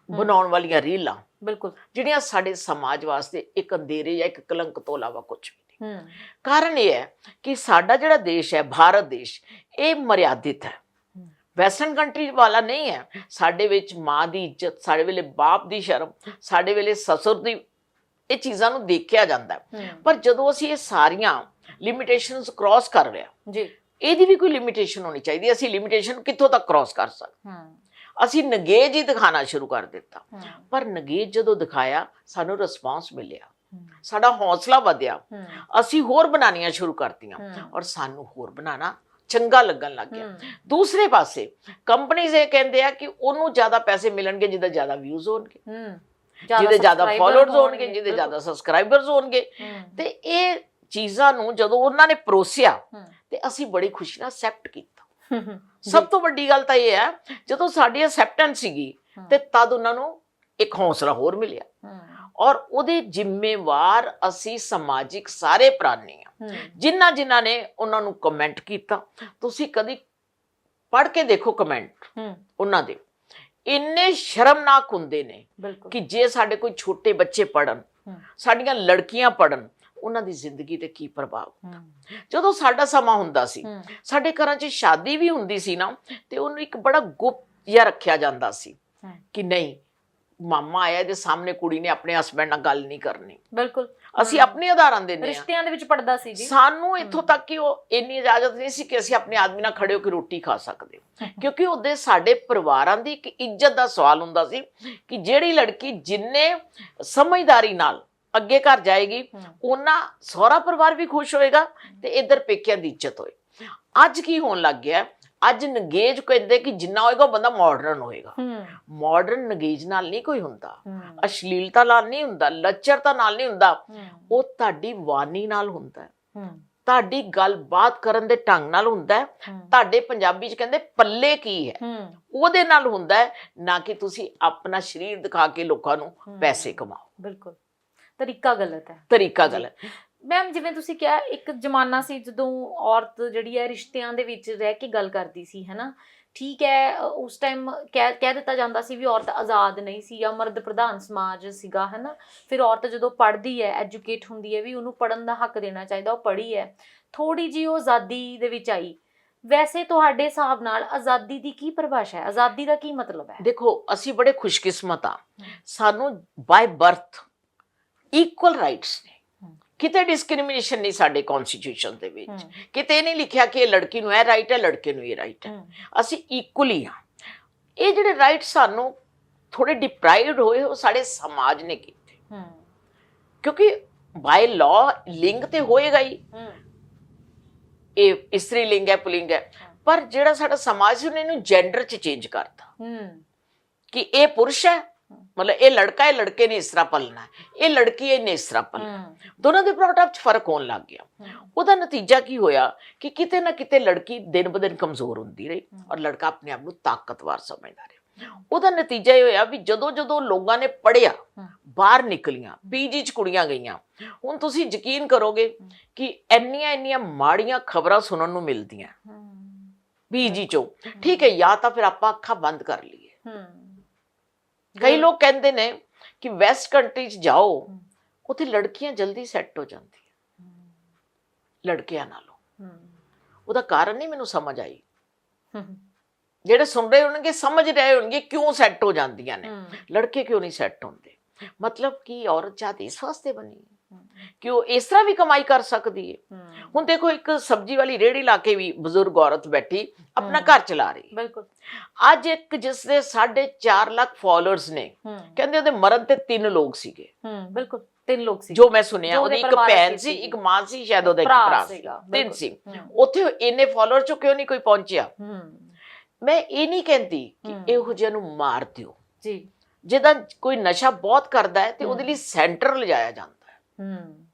ਬਣਾਉਣ ਵਾਲੀਆਂ ਰੀਲਾਂ। ਬਿਲਕੁਲ। ਜਿਹੜੀਆਂ ਸਾਡੇ ਸਮਾਜ ਵਾਸਤੇ ਇੱਕ ਅੰਧੇਰੇ ਜਾਂ ਇੱਕ ਕਲੰਕ ਤੋਂ ਇਲਾਵਾ ਕੁਝ ਵੀ ਨਹੀਂ। ਕਾਰਨ ਇਹ ਹੈ ਕਿ ਸਾਡਾ ਜਿਹੜਾ ਦੇਸ਼ ਹੈ ਭਾਰਤ ਦੇਸ਼ ਇਹ ਮਰਿਆਦਿਤ ਹੈ। ਵੈਸਟਰਨ ਕੰਟਰੀ ਵਾਲਾ ਨਹੀਂ ਹੈ। ਸਾਡੇ ਵਿੱਚ ਮਾਂ ਦੀ ਇੱਜ਼ਤ ਸਾਡੇ ਵੇਲੇ ਬਾਪ ਦੀ ਸ਼ਰਮ ਸਾਡੇ ਵੇਲੇ ਸਸੁਰ ਦੀ ਇਹ ਚੀਜ਼ਾਂ ਨੂੰ ਦੇਖਿਆ ਜਾਂਦਾ ਪਰ ਜਦੋਂ ਅਸੀਂ ਇਹ ਸਾਰੀਆਂ ਲਿਮਿਟੇਸ਼ਨਸ ਕ੍ਰਾਸ ਕਰ ਰਹੇ ਹਾਂ ਜੀ। ਇਹਦੀ ਵੀ ਕੋਈ ਲਿਮਿਟੇਸ਼ਨ ਹੋਣੀ ਚਾਹੀਦੀ ਹੈ। ਅਸੀਂ ਲਿਮਿਟੇਸ਼ਨ ਕਿੱਥੋਂ ਤੱਕ ਕ੍ਰਾਸ ਕਰ ਸਕਦੇ? ਹੂੰ। ਅਸੀਂ ਨਗੇਜ ਹੀ ਦਿਖਾਣਾ ਸ਼ੁਰੂ ਕਰ ਦਿੱਤਾ। ਪਰ ਨਗੇਜ ਜਦੋਂ ਦਿਖਾਇਆ ਸਾਨੂੰ ਰਿਸਪਾਂਸ ਮਿਲਿਆ। ਸਾਡਾ ਹੌਸਲਾ ਵਧਿਆ। ਅਸੀਂ ਹੋਰ ਬਣਾਉਣੀਆਂ ਸ਼ੁਰੂ ਕਰਤੀਆਂ। ਔਰ ਸਾਨੂੰ ਹੋਰ ਬਣਾਉਣਾ ਚੰਗਾ ਲੱਗਣ ਲੱਗ ਗਿਆ। ਦੂਸਰੇ ਪਾਸੇ ਕੰਪਨੀਆਂ ਇਹ ਕਹਿੰਦੇ ਆ ਕਿ ਉਹਨੂੰ ਜ਼ਿਆਦਾ ਪੈਸੇ ਮਿਲਣਗੇ ਜਿਹਦਾ ਜ਼ਿਆਦਾ ਵਿਊਜ਼ ਹੋਣਗੇ। ਜਿਹਦੇ ਜ਼ਿਆਦਾ ਫਾਲੋਅਰਸ ਹੋਣਗੇ। ਜਿਹਦੇ। ਜ਼ਿਆਦਾ ਸਬਸਕ੍ਰਾਈਬਰਸ ਹੋਣਗੇ। ਤੇ ਇਹ ਚੀਜ਼ਾਂ ਨੂੰ ਜਦੋਂ ਉਹਨਾਂ ਨੇ ਪਰੋਸਿਆ ਤੇ ਅਸੀਂ ਬੜੀ ਖੁਸ਼ੀ ਨਾਲ ਅਸੈਪਟ ਕੀਤਾ। ਸਭ ਤੋਂ ਵੱਡੀ ਗੱਲ ਤਾਂ ਇਹ ਹੈ ਜਦੋਂ ਸਾਡੀ ਅਸੈਪਟੈਂਸ ਸੀਗੀ। ਤੇ ਤਦ ਉਹਨਾਂ ਨੂੰ ਇੱਕ ਹੌਸਲਾ ਹੋਰ ਮਿਲਿਆ। ਔਰ ਉਹਦੇ ਜ਼ਿੰਮੇਵਾਰ ਅਸੀਂ ਸਮਾਜਿਕ ਸਾਰੇ ਪ੍ਰਾਣੀ ਆ ਜਿਨ੍ਹਾਂ ਜਿਨ੍ਹਾਂ ਨੇ ਉਹਨਾਂ ਨੂੰ ਕਮੈਂਟ ਕੀਤਾ ਤੁਸੀਂ ਕਦੀ ਪੜ੍ਹ ਕੇ ਦੇਖੋ ਕਮੈਂਟ ਉਹਨਾਂ ਦੇ। ਇੰਨੇ ਸ਼ਰਮਨਾਕ ਹੁੰਦੇ ਨੇ ਕਿ ਜੇ ਸਾਡੇ ਕੋਈ ਛੋਟੇ ਬੱਚੇ ਪੜਨ ਸਾਡੀਆਂ ਲੜਕੀਆਂ ਪੜਨ ਉਹਨਾਂ ਦੀ ਜ਼ਿੰਦਗੀ ਤੇ ਕੀ ਪ੍ਰਭਾਵ ਹੂੰ। ਜਦੋਂ ਸਾਡਾ ਸਮਾਂ ਹੁੰਦਾ ਸੀ ਸਾਡੇ ਘਰਾਂ 'ਚ ਸ਼ਾਦੀ ਵੀ ਹੁੰਦੀ ਸੀ ਨਾ ਤੇ ਉਹਨੂੰ ਇੱਕ ਬੜਾ ਗੁਪਤ ਜਿਹਾ ਰੱਖਿਆ ਜਾਂਦਾ ਸੀ। ਕਿ ਨਹੀਂ ਮਾਮਾ ਆਇਆ ਇਹਦੇ ਸਾਹਮਣੇ ਕੁੜੀ ਨੇ ਆਪਣੇ ਹਸਬੰਡ ਨਾਲ ਗੱਲ ਨਹੀਂ ਕਰਨੀ। ਬਿਲਕੁਲ। ਅਸੀਂ। ਆਪਣੇ ਉਦਾਹਰਨ ਦਿੰਦੇ ਹਾਂ। ਰਿਸ਼ਤਿਆਂ ਦੇ ਵਿੱਚ ਪੜਦਾ ਸੀ ਜੀ। ਸਾਨੂੰ ਇੱਥੋਂ। ਤੱਕ ਕਿ ਉਹ ਇੰਨੀ ਇਜਾਜ਼ਤ ਨਹੀਂ ਸੀ ਕਿ ਅਸੀਂ ਆਪਣੇ ਆਦਮੀ ਨਾਲ ਖੜੇ ਹੋ ਕੇ ਰੋਟੀ ਖਾ ਸਕਦੇ ਕਿਉਂਕਿ ਉਹਦੇ ਸਾਡੇ ਪਰਿਵਾਰਾਂ ਦੀ ਇੱਕ ਇੱਜ਼ਤ ਦਾ ਸਵਾਲ ਹੁੰਦਾ ਸੀ ਕਿ ਜਿਹੜੀ ਲੜਕੀ ਜਿੰਨੇ ਸਮਝਦਾਰੀ ਨਾਲ ਅੱਗੇ ਘਰ ਜਾਏਗੀ ਉਹਨਾਂ ਸਹੁਰਾ ਪਰਿਵਾਰ ਵੀ ਖੁਸ਼ ਹੋਏਗਾ ਤੇ ਇੱਧਰ ਪੇਕਿਆਂ ਦੀ ਇੱਜ਼ਤ ਹੋਏ। ਅੱਜ ਕੀ ਹੋਣ ਲੱਗ ਗਿਆ? ਅੱਜ ਨਗੇਜ ਕਹਿੰਦੇ ਕਿ ਜਿੰਨਾ ਹੋਏਗਾ ਬੰਦਾ ਮਾਡਰਨ ਹੋਏਗਾ। ਮਾਡਰਨ ਨਗੇਜ ਨਾਲ ਨਹੀਂ ਕੋਈ ਹੁੰਦਾ। ਅਸ਼ਲੀਲਤਾ ਨਾਲ ਨਹੀਂ ਹੁੰਦਾ ਲੱਚਰਤਾ ਨਾਲ ਨਹੀਂ ਹੁੰਦਾ। ਉਹ ਤੁਹਾਡੀ ਬਾਣੀ ਨਾਲ ਹੁੰਦਾ ਤੁਹਾਡੀ ਗੱਲਬਾਤ ਕਰਨ ਦੇ ਢੰਗ ਨਾਲ ਹੁੰਦਾ ਤੁਹਾਡੇ ਪੰਜਾਬੀ ਚ ਕਹਿੰਦੇ ਪੱਲੇ ਕੀ ਹੈ? ਉਹਦੇ ਨਾਲ ਹੁੰਦਾ ਨਾ ਕਿ ਤੁਸੀਂ ਆਪਣਾ ਸਰੀਰ ਦਿਖਾ ਕੇ ਲੋਕਾਂ ਨੂੰ। ਪੈਸੇ ਕਮਾਓ। ਬਿਲਕੁਲ। ਤਰੀਕਾ ਗਲਤ ਹੈ। ਤਰੀਕਾ ਗਲਤ। ਮੈਮ ਜਿਵੇਂ ਤੁਸੀਂ ਕਿਹਾ ਇੱਕ ਜ਼ਮਾਨਾ ਸੀ ਜਦੋਂ ਔਰਤ ਜਿਹੜੀ ਹੈ ਰਿਸ਼ਤਿਆਂ ਦੇ ਵਿੱਚ ਰਹਿ ਕੇ ਗੱਲ ਕਰਦੀ ਸੀ ਹੈਨਾ? ਠੀਕ ਹੈ ਉਸ ਟਾਈਮ ਕਹਿ ਕਹਿ ਦਿੱਤਾ ਜਾਂਦਾ ਸੀ ਵੀ ਔਰਤ ਆਜ਼ਾਦ ਨਹੀਂ ਸੀ ਜਾਂ ਮਰਦ ਪ੍ਰਧਾਨ ਸਮਾਜ ਸੀਗਾ ਹੈਨਾ? ਫਿਰ ਔਰਤ ਜਦੋਂ ਪੜ੍ਹਦੀ ਹੈ ਐਜੂਕੇਟ ਹੁੰਦੀ ਹੈ ਵੀ ਉਹਨੂੰ ਪੜਨ ਦਾ ਹੱਕ ਦੇਣਾ ਚਾਹੀਦਾ ਉਹ ਪੜ੍ਹੀ ਹੈ। ਥੋੜੀ ਜੀ ਉਹ ਆਜ਼ਾਦੀ ਦੇ ਵਿੱਚ ਆਈ। ਵੈਸੇ ਤੁਹਾਡੇ ਹਿਸਾਬ ਨਾਲ ਆਜ਼ਾਦੀ ਦੀ ਕੀ ਪਰਿਭਾਸ਼ਾ ਹੈ? ਆਜ਼ਾਦੀ ਦਾ ਕੀ ਮਤਲਬ ਹੈ? ਦੇਖੋ ਅਸੀਂ ਬੜੇ ਖੁਸ਼ਕਿਸਮਤ ਆ ਸਾਨੂੰ ਬਾਈ ਬਰਥ ਇਕੁਅਲ ਰਾਈਟਸ ਨੇ। ਕਿਤੇ ਡਿਸਕ੍ਰਿਮੀਨੇਸ਼ਨ ਨਹੀਂ ਸਾਡੇ ਕਨਸਟੀਟਿਊਸ਼ਨ ਦੇ ਵਿੱਚ। ਕਿਤੇ ਨਹੀਂ ਲਿਖਿਆ ਕਿ ਇਹ ਲੜਕੀ ਨੂੰ ਇਹ ਰਾਈਟ ਹੈ ਲੜਕੇ ਨੂੰ ਇਹ ਰਾਈਟ ਹੈ। ਅਸੀਂ ਇਕੁਅਲੀ ਆ ਇਹ ਜਿਹੜੇ ਰਾਈਟ ਸਾਨੂੰ ਥੋੜੇ ਡਿਪਰਾਈਵਡ ਹੋਏ ਉਹ ਸਾਡੇ ਸਮਾਜ ਨੇ ਕੀਤੇ। ਕਿਉਂਕਿ ਬਾਈ ਲਾਅ ਲਿੰਗ ਤੇ ਹੋਏਗਾ ਹੀ। ਇਹ ਇਸਤਰੀ ਲਿੰਗ ਹੈ ਪੁਲਿੰਗ ਹੈ। ਪਰ ਜਿਹੜਾ ਸਾਡਾ ਸਮਾਜ ਸੀ ਉਹਨੇ ਇਹਨੂੰ ਜੈਂਡਰ ਚ ਚੇਂਜ ਕਰਤਾ। ਹੂੰ, ਕਿ ਇਹ ਪੁਰਸ਼ ਹੈ ਮਤਲਬ ਇਹ ਲੜਕਾ ਹੈ ਲੜਕੇ ਨੇ ਇਸ ਤਰ੍ਹਾਂ ਪਲਣਾ ਹੈ ਇਹ ਲੜਕੀ ਹੈ ਇਹਨੇ ਇਸ ਤਰ੍ਹਾਂ ਪਲਣਾ ਦੋਨਾਂ ਦੇ ਬ੍ਰੌਟਅਪ ਚ ਫ਼ਰਕ ਹੋਣ ਲੱਗ ਗਿਆ। ਉਹਦਾ ਨਤੀਜਾ ਕੀ ਹੋਇਆ ਕਿ ਕਿਤੇ ਨਾ ਕਿਤੇ ਲੜਕੀ ਦਿਨ ਬ ਦਿਨ ਕਮਜ਼ੋਰ ਹੁੰਦੀ ਰਹੀ। ਔਰ ਲੜਕਾ ਆਪਣੇ ਆਪ ਨੂੰ ਤਾਕਤਵਰ ਸਮਝਦਾ ਰਿਹਾ। ਉਹਦਾ ਨਤੀਜਾ ਇਹ ਹੋਇਆ ਵੀ ਜਦੋਂ ਜਦੋਂ ਲੋਕਾਂ ਨੇ ਪੜਿਆ। ਬਾਹਰ ਨਿਕਲੀਆਂ ਪੀਜੀ ਚ ਕੁੜੀਆਂ ਗਈਆਂ ਹੁਣ ਤੁਸੀਂ ਯਕੀਨ ਕਰੋਗੇ। ਕਿ ਇੰਨੀਆਂ ਇੰਨੀਆਂ ਮਾੜੀਆਂ ਖਬਰਾਂ ਸੁਣਨ ਨੂੰ ਮਿਲਦੀਆਂ। ਪੀਜੀ ਚੋਂ। ਠੀਕ ਹੈ ਜਾਂ ਤਾਂ ਫਿਰ ਆਪਾਂ ਅੱਖਾਂ ਬੰਦ ਕਰ ਲਈਏ। ਕਈ ਲੋਕ ਕਹਿੰਦੇ ਨੇ ਕਿ ਵੈਸਟ ਕੰਟਰੀ ਚ ਜਾਓ। ਉੱਥੇ ਲੜਕੀਆਂ ਜਲਦੀ ਸੈੱਟ ਹੋ ਜਾਂਦੀਆਂ। ਲੜਕਿਆਂ ਨਾਲੋਂ। ਉਹਦਾ ਕਾਰਨ ਨਹੀਂ ਮੈਨੂੰ ਸਮਝ ਆਈ। ਜਿਹੜੇ ਸੁਣ ਰਹੇ ਹੋਣਗੇ ਸਮਝ ਰਹੇ ਹੋਣਗੇ ਕਿਉਂ ਸੈੱਟ ਹੋ ਜਾਂਦੀਆਂ ਨੇ। ਲੜਕੇ ਕਿਉਂ ਨਹੀਂ ਸੈੱਟ ਹੁੰਦੇ? ਮਤਲਬ ਕਿ ਔਰਤ ਜਾਤ ਇਸ ਵਾਸਤੇ ਬਣੀ। ਕਿ ਉਹ ਇਸ ਤਰ੍ਹਾਂ ਵੀ ਕਮਾਈ ਕਰ ਸਕਦੀ ਹੈ। ਹੁਣ ਦੇਖੋ ਇੱਕ ਸਬਜ਼ੀ ਵਾਲੀ ਰੇੜੀ ਲਾ ਕੇ ਵੀ ਬਜ਼ੁਰਗ ਔਰਤ ਬੈਠੀ ਆਪਣਾ। ਘਰ ਚਲਾ ਰਹੀ। ਬਿਲਕੁਲ। ਅੱਜ ਇੱਕ ਜਿਸ ਦੇ 4.5 ਲੱਖ ਫਾਲੋਅਰਸ ਨੇ ਕਹਿੰਦੇ ਉਹਦੇ ਮਰਨ ਤੇ ਤਿੰਨ ਲੋਕ ਸੀਗੇ। ਬਿਲਕੁਲ ਤਿੰਨ ਲੋਕ ਸੀ। ਜੋ ਮੈਂ ਸੁਣਿਆ ਉਹਦੀ ਇੱਕ ਭੈਣ ਸੀ। ਇੱਕ ਮਾਂ ਸੀ ਸ਼ਾਇਦ ਉਹਦਾ ਇੱਕ ਭਰਾ ਸੀ। ਤਿੰਨ। ਸੀ। ਉੱਥੇ ਇੰਨੇ ਫਾਲੋਅਰ ਚੋਂ ਕਿਉਂ ਨਹੀਂ ਕੋਈ ਪਹੁੰਚਿਆ? ਮੈਂ ਇਹ ਨਹੀਂ ਕਹਿੰਦੀ ਕਿ। ਇਹੋ ਜਿਹਾ ਨੂੰ ਮਾਰ ਦਿਓ। ਜੀ। ਜਿਹਦਾ ਕੋਈ ਨਸ਼ਾ ਬਹੁਤ ਕਰਦਾ ਹੈ ਤੇ। ਉਹਦੇ ਲਈ ਸੈਂਟਰ ਲਿਜਾਇਆ ਜਾਂਦਾ। ਹੈ। ਹੂੰ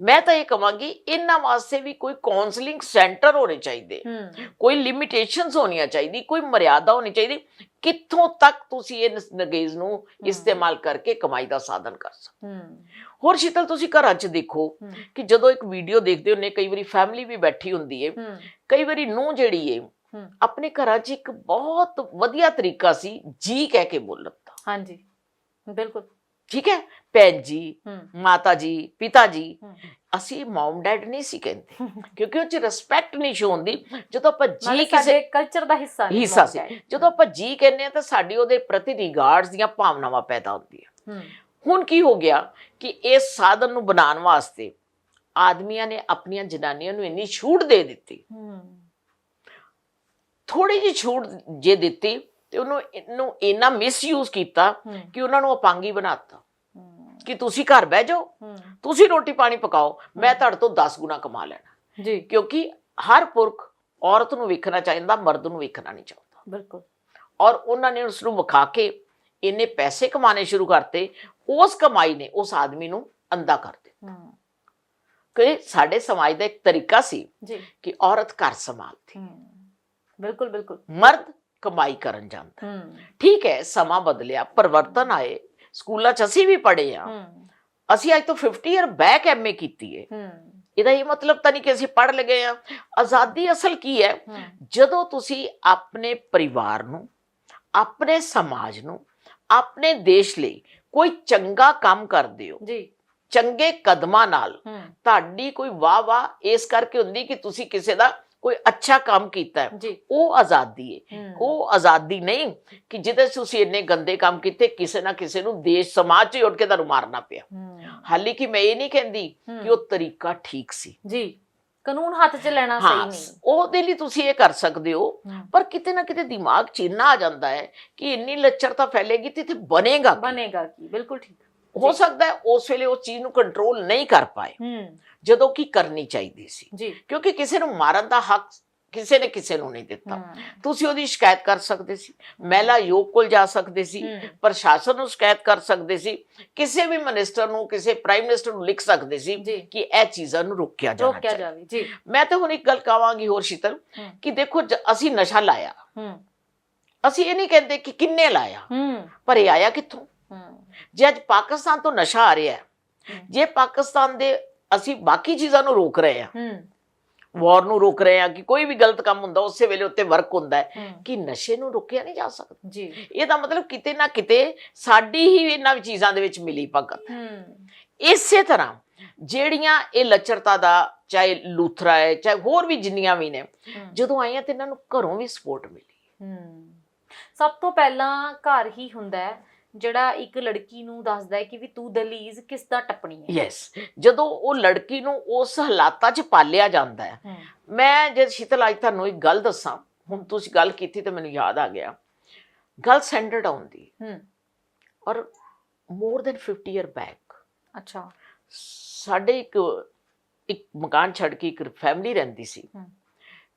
ਮੈਂ ਤਾਂ ਇਹ ਕਹਾਂਗੀ ਇਹਨਾਂ ਵਾਸਤੇ ਵੀ ਕੋਈ ਕਾਉਂਸਲਿੰਗ ਸੈਂਟਰ ਹੋਣੇ ਚਾਹੀਦੇ। ਹੂੰ। ਕੋਈ ਲਿਮਿਟੇਸ਼ਨਸ ਹੋਣੀਆਂ ਚਾਹੀਦੀ ਕੋਈ ਮਰਿਆਦਾ ਹੋਣੀ ਚਾਹੀਦੀ। ਕਿੱਥੋਂ ਤੱਕ ਤੁਸੀਂ ਇਹ ਨਗੇਜ਼ ਨੂੰ ਇਸਤੇਮਾਲ ਕਰਕੇ ਕਮਾਈ ਦਾ ਸਾਧਨ ਕਰ ਸਕਦੇ ਹੂੰ। ਹੋਰ ਸ਼ੀਤਲ ਤੁਸੀਂ ਘਰਾਂ 'ਚ ਦੇਖੋ ਹੂੰ। ਕਿ ਜਦੋਂ ਇੱਕ ਵੀਡੀਓ ਦੇਖਦੇ ਹੁੰਨੇ ਕਈ ਵਾਰੀ ਫੈਮਿਲੀ ਵੀ ਬੈਠੀ ਹੁੰਦੀ ਹੈ ਹੂੰ। ਕਈ ਵਾਰੀ ਨੂੰ ਜਿਹੜੀ ਹੈ ਹੂੰ। ਆਪਣੇ ਘਰਾਂ 'ਚ ਇੱਕ ਬਹੁਤ ਵਧੀਆ ਤਰੀਕਾ ਸੀ ਜੀ ਕਹਿ ਕੇ ਬੋਲਣ ਦਾ। ਹਾਂਜੀ। ਬਿਲਕੁਲ। ਠੀਕ ਹੈ? ਭੈਣ ਜੀ ਮਾਤਾ ਜੀ ਪਿਤਾ ਜੀ। ਅਸੀਂ ਮਮ ਡੈਡ ਨਹੀਂ ਸੀ ਕਹਿੰਦੇ ਕਿਉਂਕਿ ਉਹ ਚ ਰਿਸਪੈਕਟ ਨਹੀਂ ਸ਼ੋ ਹੁੰਦੀ। ਜਦੋਂ ਆਪਾਂ ਜੀ ਕਿਸੇ ਕਲਚਰ ਦਾ ਹਿੱਸਾ ਨਹੀਂ ਹਿੱਸਾ ਸੀ। ਜਦੋਂ ਆਪਾਂ ਜੀ ਕਹਿੰਦੇ ਆ ਤਾਂ ਸਾਡੀ ਉਹਦੇ ਪ੍ਰਤੀ ਰਿਗਾਰਡਸ ਦੀਆਂ ਭਾਵਨਾਵਾਂ ਪੈਦਾ ਹੁੰਦੀਆਂ। ਹੂੰ। ਹੁਣ ਕੀ ਹੋ ਗਿਆ ਕਿ ਇਸ ਸਾਧਨ ਨੂੰ ਬਣਾਉਣ ਵਾਸਤੇ ਆਦਮੀਆਂ ਨੇ ਆਪਣੀਆਂ ਜਨਾਨੀਆਂ ਨੂੰ ਇੰਨੀ ਛੂਟ ਦੇ ਦਿੱਤੀ। ਥੋੜੀ ਜਿਹੀ ਛੂਟ ਜੇ ਦਿੱਤੀ ਤੇ ਉਹਨੂੰ ਇਹਨੂੰ ਇੰਨਾ ਮਿਸਯੂਜ਼ ਕੀਤਾ ਕਿ ਉਹਨਾਂ ਨੂੰ ਅਪਾਂਗੀ ਬਣਾਤਾ। ਕਿ ਤੁਸੀਂ ਘਰ ਬਹਿ ਜਾਓ ਤੁਸੀਂ ਰੋਟੀ ਪਾਣੀ ਪਕਾਓ ਮੈਂ ਤੁਹਾਡੇ ਤੋਂ 10 ਗੁਣਾ ਕਮਾ ਲੈਣਾ। ਜੀ। ਕਿਉਂਕਿ ਹਰ ਪੁਰਖ ਔਰਤ ਨੂੰ ਵੇਖਣਾ ਚਾਹੀਦਾ ਮਰਦ ਨੂੰ ਵੇਖਣਾ ਨਹੀਂ ਚਾਹੁੰਦਾ। ਬਿਲਕੁਲ। ਔਰ ਉਹਨਾਂ ਨੇ ਉਸ ਨੂੰ ਵਿਖਾ ਕੇ ਇੰਨੇ ਪੈਸੇ ਕਮਾਣੇ ਸ਼ੁਰੂ ਕਰਤੇ ਉਸ ਕਮਾਈ ਨੇ ਉਸ ਆਦਮੀ ਨੂੰ ਅੰਧਾ ਕਰ ਦਿੱਤਾ। ਕਿ ਸਾਡੇ ਸਮਾਜ ਦਾ ਇੱਕ ਤਰੀਕਾ ਸੀ ਜੀ। ਕਿ ਔਰਤ ਘਰ ਸੰਭਾਲਦੀ। ਬਿਲਕੁਲ ਬਿਲਕੁਲ। ਮਰਦ ਕਮਾਈ ਕਰਨ ਜਾਂਦਾ। ਠੀਕ ਹੈ ਸਮਾਂ ਬਦਲਿਆ ਪਰਿਵਰਤਨ ਆਏ ਸਕੂਲਾਂ 'ਚ ਅਸੀਂ ਵੀ ਪੜ੍ਹੇ ਆ ਅਸੀਂ ਅੱਜ ਤੋਂ 50 ਇਅਰ ਬੈਕ ਐਮਏ ਕੀਤੀ ਹੈ ਹੂੰ। ਇਹਦਾ ਇਹ ਮਤਲਬ ਤਾਂ ਨਹੀਂ ਕਿ ਅਸੀਂ ਪੜ੍ਹ ਲਗੇ ਆ ਆਜ਼ਾਦੀ ਅਸਲ ਕੀ ਹੈ? ਜਦੋਂ ਤੁਸੀਂ ਆਪਣੇ ਪਰਿਵਾਰ ਨੂੰ ਆਪਣੇ ਸਮਾਜ ਨੂੰ ਆਪਣੇ ਦੇਸ਼ ਲਈ ਕੋਈ ਚੰਗਾ ਕੰਮ ਕਰਦੇ ਹੋ ਜੀ। ਚੰਗੇ ਕਦਮਾਂ ਨਾਲ ਤੁਹਾਡੀ ਕੋਈ ਵਾਹ ਵਾਹ ਇਸ ਕਰਕੇ ਹੁੰਦੀ ਕਿ ਤੁਸੀਂ ਕਿਸੇ ਦਾ ਕੋਈ ਅੱਛਾ ਕੰਮ ਕੀਤਾ ਹੈ ਉਹ ਆਜ਼ਾਦੀ ਹੈ। ਉਹ ਆਜ਼ਾਦੀ ਨਹੀਂ ਕਿ ਜਿਹਦੇ ਤੁਸੀਂ ਇੰਨੇ ਗੰਦੇ ਕੰਮ ਕੀਤੇ ਕਿਸੇ ਨਾ ਕਿਸੇ ਨੂੰ ਦੇਸ਼ ਸਮਾਜ 'ਚ ਉੱਠ ਕੇ ਤੁਹਾਨੂੰ ਮਾਰਨਾ ਪਿਆ। ਹਾਲੀ ਕਿ ਮੈਂ ਇਹ ਨਹੀਂ ਕਹਿੰਦੀ ਕਿ ਉਹ ਤਰੀਕਾ ਠੀਕ ਸੀ। ਜੀ ਕਾਨੂੰਨ ਹੱਥ 'ਚ ਲੈਣਾ ਸਹੀ ਨਹੀਂ। ਉਹਦੇ ਲਈ ਤੁਸੀਂ ਇਹ ਕਰ ਸਕਦੇ ਹੋ। ਪਰ ਕਿਤੇ ਨਾ ਕਿਤੇ ਦਿਮਾਗ 'ਚ ਇੰਨਾ ਆ ਜਾਂਦਾ ਹੈ ਕਿ ਇੰਨੀ ਲੱਚਰਤਾ ਫੈਲੇਗੀ ਤੇ ਇੱਥੇ ਬਣੇਗਾ? ਬਣੇਗਾ ਕੀ? ਬਿਲਕੁਲ ਠੀਕ। ਹੋ। ਸਕਦਾ ਹੈ ਉਸ ਵੇਲੇ ਉਸ ਚੀਜ਼ ਨੂੰ ਕੰਟਰੋਲ ਨਹੀਂ ਕਰ ਪਾਏ। ਜਦੋਂ ਕਿ ਕਰਨੀ ਚਾਹੀਦੀ ਸੀ। ਕਿਉਂਕਿ ਕਿਸੇ ਨੂੰ ਮਾਰਨ ਦਾ ਹੱਕ ਕਿਸੇ ਨੇ ਕਿਸੇ ਨੂੰ ਨਹੀਂ ਦਿੱਤਾ। ਤੁਸੀਂ ਉਹਦੀ ਸ਼ਿਕਾਇਤ ਕਰ ਸਕਦੇ ਸੀ। ਮਹਿਲਾ ਯੋਗ ਕੋਲ ਜਾ ਸਕਦੇ ਸੀ। ਪ੍ਰਸ਼ਾਸਨ ਨੂੰ ਸ਼ਿਕਾਇਤ ਕਰ ਸਕਦੇ ਸੀ। ਕਿਸੇ ਵੀ ਮਿਨਿਸਟਰ ਨੂੰ ਕਿਸੇ ਪ੍ਰਾਈਮ ਮਿਨਿਸਟਰ ਨੂੰ ਲਿਖ ਸਕਦੇ ਸੀ ਕਿ ਇਹ ਚੀਜ਼ਾਂ ਨੂੰ ਰੋਕਿਆ ਜਾਣਾ ਰੋਕਿਆ ਚਾਹੀਦਾ। ਜਾਵੇ। ਜੀ। ਮੈਂ ਤਾਂ ਹੁਣ ਇੱਕ ਗੱਲ ਕਹਾਂਗੀ ਹੋਰ ਸ਼ੀਤਲ। ਕਿ ਦੇਖੋ ਅਸੀਂ ਨਸ਼ਾ ਲਾਇਆ। ਅਸੀਂ ਇਹ ਨਹੀਂ ਕਹਿੰਦੇ ਕਿ ਕਿੰਨੇ ਲਾਇਆ। ਪਰ ਇਹ ਆਇਆ ਕਿੱਥੋਂ? ਜੇ ਅੱਜ ਪਾਕਿਸਤਾਨ ਤੋਂ ਨਸ਼ਾ ਆ ਰਿਹਾ। ਜੇ ਪਾਕਿਸਤਾਨ ਦੇ ਅਸੀਂ ਬਾਕੀ ਚੀਜ਼ਾਂ ਨੂੰ ਰੋਕ ਰਹੇ ਹੂੰ ਵਾਰ ਨੂੰ ਰੋਕ ਰਹੇ ਹਾਂ ਕਿ ਕੋਈ ਵੀ ਗਲਤ ਕੰਮ ਹੁੰਦਾ ਉਸੇ ਵੇਲੇ ਉੱਤੇ ਵਰਕ ਹੁੰਦਾ ਕਿ ਨਸ਼ੇ ਨੂੰ ਰੋਕਿਆ ਨਹੀਂ ਜਾ ਸਕਦਾ। ਜੀ। ਇਹਦਾ ਮਤਲਬ ਕਿਤੇ ਨਾ ਕਿਤੇ ਸਾਡੀ ਹੀ ਇਹਨਾਂ ਚੀਜ਼ਾਂ ਦੇ ਵਿੱਚ ਮਿਲੀ ਭਗਤ। ਇਸੇ ਤਰ੍ਹਾਂ ਜਿਹੜੀਆਂ ਇਹ ਲੱਚਰਤਾ ਦਾ ਚਾਹੇ ਲੂਥਰਾ ਹੈ ਚਾਹੇ ਹੋਰ ਵੀ ਜਿੰਨੀਆਂ ਵੀ ਨੇ ਜਦੋਂ ਆਈਆਂ ਤੇ ਇਹਨਾਂ ਨੂੰ ਘਰੋਂ ਵੀ ਸਪੋਰਟ ਮਿਲੀ। ਹੂੰ। ਸਭ ਤੋਂ ਪਹਿਲਾਂ ਘਰ ਹੀ ਹੁੰਦਾ ਹੈ ਜਿਹੜਾ ਇੱਕ ਲੜਕੀ ਨੂੰ ਦੱਸਦਾ ਹੈ ਕਿ ਵੀ ਤੂੰ ਦਲੀਜ਼ ਕਿਸ ਦਾ ਟੱਪਣੀ ਹੈ। ਯੈਸ ਜਦੋਂ ਉਹ ਲੜਕੀ ਨੂੰ ਉਸ ਹਾਲਾਤਾਂ 'ਚ ਪਾਲਿਆ ਜਾਂਦਾ ਹੈ ਮੈਂ ਜੇ ਸ਼ੀਤਲ ਅੱਜ ਤੁਹਾਨੂੰ ਇੱਕ ਗੱਲ ਦੱਸਾਂ ਹੁਣ ਤੁਸੀਂ ਗੱਲ ਕੀਤੀ ਤੇ ਮੈਨੂੰ ਯਾਦ ਆ ਗਿਆ। ਗੱਲ ਸੈਂਟਰਡ ਆਉਂਦੀ ਹੂੰ। ਔਰ ਮੋਰ ਦੈਨ 50 ਇਅਰ ਬੈਕ ਅੱਛਾ। ਸਾਡੇ ਇੱਕ ਇੱਕ ਮਕਾਨ ਛੱਡ ਕੇ ਇੱਕ ਫੈਮਿਲੀ ਰਹਿੰਦੀ ਸੀ।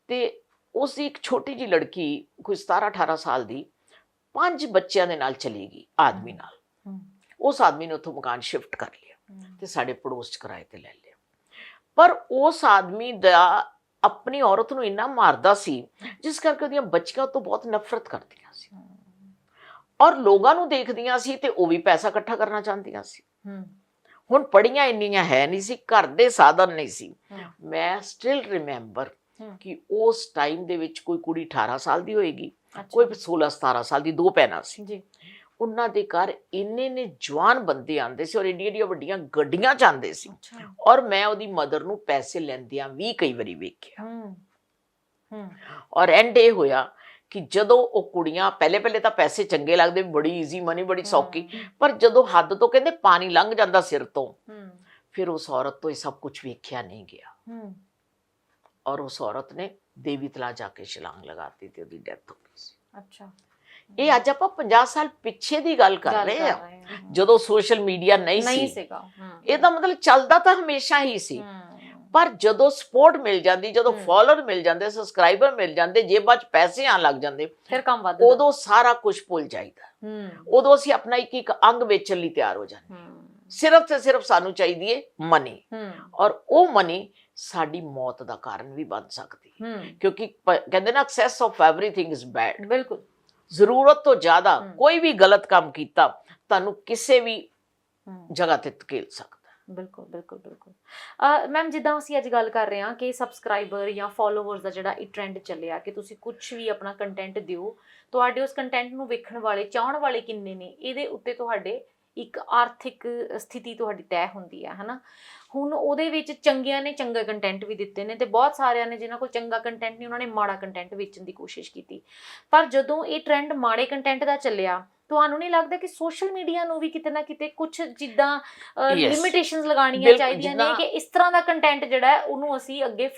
ਤੇ ਉਸ ਦੀ ਇੱਕ ਛੋਟੀ ਜੀ ਲੜਕੀ ਕੋਈ 17 18 ਸਾਲ ਦੀ ਪੰਜ ਬੱਚਿਆਂ ਦੇ ਨਾਲ ਚਲੀ ਗਈ ਆਦਮੀ ਨਾਲ। ਉਸ ਆਦਮੀ ਨੇ ਉੱਥੋਂ ਮਕਾਨ ਸ਼ਿਫਟ ਕਰ ਲਿਆ ਤੇ ਸਾਡੇ ਪੜੋਸ ਚ ਕਿਰਾਏ ਤੇ ਲੈ ਲਿਆ। ਪਰ ਉਸ ਆਦਮੀ ਦਾ ਆਪਣੀ ਔਰਤ ਨੂੰ ਇੰਨਾ ਮਾਰਦਾ ਸੀ ਜਿਸ ਕਰਕੇ ਉਹਦੀਆਂ ਬੱਚੀਆਂ ਤੋਂ ਬਹੁਤ ਨਫ਼ਰਤ ਕਰਦੀਆਂ ਸੀ। ਔਰ ਲੋਕਾਂ ਨੂੰ ਦੇਖਦੀਆਂ ਸੀ ਤੇ ਉਹ ਵੀ ਪੈਸਾ ਇਕੱਠਾ ਕਰਨਾ ਚਾਹੁੰਦੀਆਂ ਸੀ। ਹੁਣ ਪੜੀਆਂ ਇੰਨੀਆਂ ਹੈ ਨਹੀਂ ਸੀ ਘਰ ਦੇ ਸਾਧਨ ਨਹੀਂ ਸੀ। ਮੈਂ ਸਟਿਲ ਰਿਮੈਂਬਰ। ਕਿ ਉਸ ਟਾਈਮ ਦੇ ਵਿੱਚ ਕੋਈ ਕੁੜੀ 18 ਸਾਲ ਦੀ ਹੋਏਗੀ। ਕੋਈ 16 17 ਸਾਲ ਦੀ ਦੋ ਭੈਣਾਂ ਸੀ। ਜੀ। ਉਹਨਾਂ ਦੇ ਘਰ ਇੰਨੇ ਨੇ ਜਵਾਨ ਬੰਦੇ ਆਂਦੇ ਸੀ ਔਰ ਏਡੀਆਂ ਏਡੀਆਂ ਵੱਡੀਆਂ ਗੱਡੀਆਂ ਆਉਂਦੇ ਸੀ। ਔਰ ਮੈਂ ਉਹਦੀ ਮਦਰ ਨੂੰ ਪੈਸੇ ਲੈਂਦਿਆਂ ਵੀ ਕਈ ਵਾਰੀ ਵੇਖਿਆ। ਹੂੰ ਹੂੰ। ਔਰ ਐਂਡ ਇਹ ਹੋਇਆ ਕਿ ਜਦੋਂ ਉਹ ਕੁੜੀਆਂ ਪਹਿਲੇ ਪਹਿਲੇ ਤਾਂ ਪੈਸੇ ਚੰਗੇ ਲੱਗਦੇ ਬੜੀ ਈਜ਼ੀ ਮਨੀ ਬੜੀ ਸੌਖੀ ਪਰ ਜਦੋਂ ਹੱਦ ਤੋਂ ਕਹਿੰਦੇ ਪਾਣੀ ਲੰਘ ਜਾਂਦਾ ਸਿਰ ਤੋਂ ਹੂੰ। ਫਿਰ ਉਸ ਔਰਤ ਤੋਂ ਇਹ ਸਭ ਕੁਝ ਵੇਖਿਆ ਨਹੀਂ ਗਿਆ। ਹੂੰ। ਔਰ ਉਸ ਔਰਤ ਨੇ ਦੇਵੀ ਤਲਾ ਜਾ ਕੇ ਛਲਾਂਗ ਲਗਾਤੀ ਤੇ ਉਹਦੀ ਡੈਥ ਹੋ ਗਈ ਸੀ। ਅੱਛਾ। ਇਹ ਅੱਜ ਆਪਾਂ 50 ਸਾਲ ਪਿੱਛੇ ਦੀ ਗੱਲ ਕਰ ਰਹੇ ਹਾਂ। ਜਦੋਂ ਸੋਸ਼ਲ ਮੀਡੀਆ ਨਹੀਂ ਨਹੀਂ ਸੀ। ਸੀਗਾ ਹੂੰ। ਇਹਦਾ ਮਤਲਬ ਚੱਲਦਾ ਤਾਂ ਹਮੇਸ਼ਾ ਹੀ ਸੀ। ਪਰ ਜਦੋਂ ਸਪੋਰਟ ਮਿਲ ਜਾਂਦੀ ਜਦੋਂ। ਫਾਲੋਅਰ ਮਿਲ ਜਾਂਦੇ ਸਬਸਕ੍ਰਾਈਬਰ ਮਿਲ ਜਾਂਦੇ ਜੇਬਾਂ 'ਚ ਪੈਸੇ ਆਣ ਲੱਗ ਜਾਂਦੇ ਫਿਰ ਕੰਮ ਵੱਧਦਾ। ਉਦੋਂ ਸਾਰਾ ਕੁਝ ਭੁੱਲ ਜਾਈਦਾ। ਉਦੋਂ ਅਸੀਂ ਆਪਣਾ ਇੱਕ ਇੱਕ ਅੰਗ ਵੇਚਣ ਲਈ ਤਿਆਰ ਹੋ ਜਾਂਦੇ। ਸਿਰਫ ਤੇ ਸਿਰਫ ਸਾਨੂੰ ਚਾਹੀਦੀ ਏ ਮਨੀ ਔਰ ਉਹ ਮਨੀ ਸਾਡੀ ਮੌਤ ਦਾ ਕਾਰਨ ਵੀ ਬਣ ਸਕਦੀ ਹੈ। ਕਿਉਂਕਿ ਕਹਿੰਦੇ ਨਾ excess of everything is bad ਬਿਲਕੁਲ। ਜ਼ਰੂਰਤ ਤੋਂ ਜ਼ਿਆਦਾ। ਕੋਈ ਵੀ ਗਲਤ ਕੰਮ ਕੀਤਾ ਤੁਹਾਨੂੰ ਕਿਸੇ ਵੀ ਜਗ੍ਹਾ ਤੇ ਧਕੇਲ ਸਕਦਾ। ਬਿਲਕੁਲ ਬਿਲਕੁਲ ਬਿਲਕੁਲ। ਮੈਮ ਜਿੱਦਾਂ ਅਸੀਂ ਅੱਜ ਗੱਲ ਕਰ ਰਹੇ ਹਾਂ ਕਿ ਸਬਸਕ੍ਰਾਈਬਰ ਜਾਂ ਫਾਲੋਅਰਸ ਦਾ ਜਿਹੜਾ ਇਹ ਟ੍ਰੈਂਡ ਚੱਲਿਆ ਕਿ ਤੁਸੀਂ ਕੁਝ ਵੀ ਆਪਣਾ ਕੰਟੈਂਟ ਦਿਓ ਤੁਹਾਡੇ ਉਸ ਕੰਟੈਂਟ ਨੂੰ ਵੇਖਣ ਵਾਲੇ ਚਾਹਣ ਵਾਲੇ ਕਿੰਨੇ ਨੇ? ਇਹਦੇ ਉੱਤੇ ਤੁਹਾਡੇ ਇੱਕ ਆਰਥਿਕ ਸਥਿਤੀ ਤੁਹਾਡੀ ਤੈਅ ਹੁੰਦੀ ਹੈ ਹਨਾ? ਹੁਣ ਉਹਦੇ ਵਿੱਚ ਚੰਗਿਆਂ ਨੇ ਚੰਗਾ ਕੰਟੈਂਟ ਵੀ ਦਿੱਤੇ ਨੇ ਤੇ ਬਹੁਤ ਸਾਰਿਆਂ ਨੇ ਜਿਨ੍ਹਾਂ ਕੋਲ ਚੰਗਾ ਕੰਟੈਂਟ ਨਹੀਂ ਉਹਨਾਂ ਨੇ ਮਾੜਾ ਕੰਟੈਂਟ ਵੇਚਣ ਦੀ ਕੋਸ਼ਿਸ਼ ਕੀਤੀ ਪਰ ਜਦੋਂ ਇਹ ਟ੍ਰੈਂਡ ਮਾੜੇ ਕੰਟੈਂਟ ਦਾ ਚੱਲਿਆ ਤੁਹਾਨੂੰ ਨਹੀਂ ਲੱਗਦਾ ਕਿ ਸੋਸ਼ਲ ਮੀਡੀਆ ਨੂੰ ਵੀ ਕਿਤੇ ਨਾ ਕਿਤੇ ਕੁਝ ਜਿੱਦਾਂ. ਲਿਮਿਟੇਸ਼ਨਸ ਲਗਾਉਣੀਆਂ ਚਾਹੀਦੀਆਂ ਨੇ ਕਿ ਇਸ ਤਰ੍ਹਾਂ ਦਾ ਕੰਟੈਂਟ ਜਿਹੜਾ ਹੈ ਉਹਨੂੰ ਅਸੀਂ ਅੱਗੇ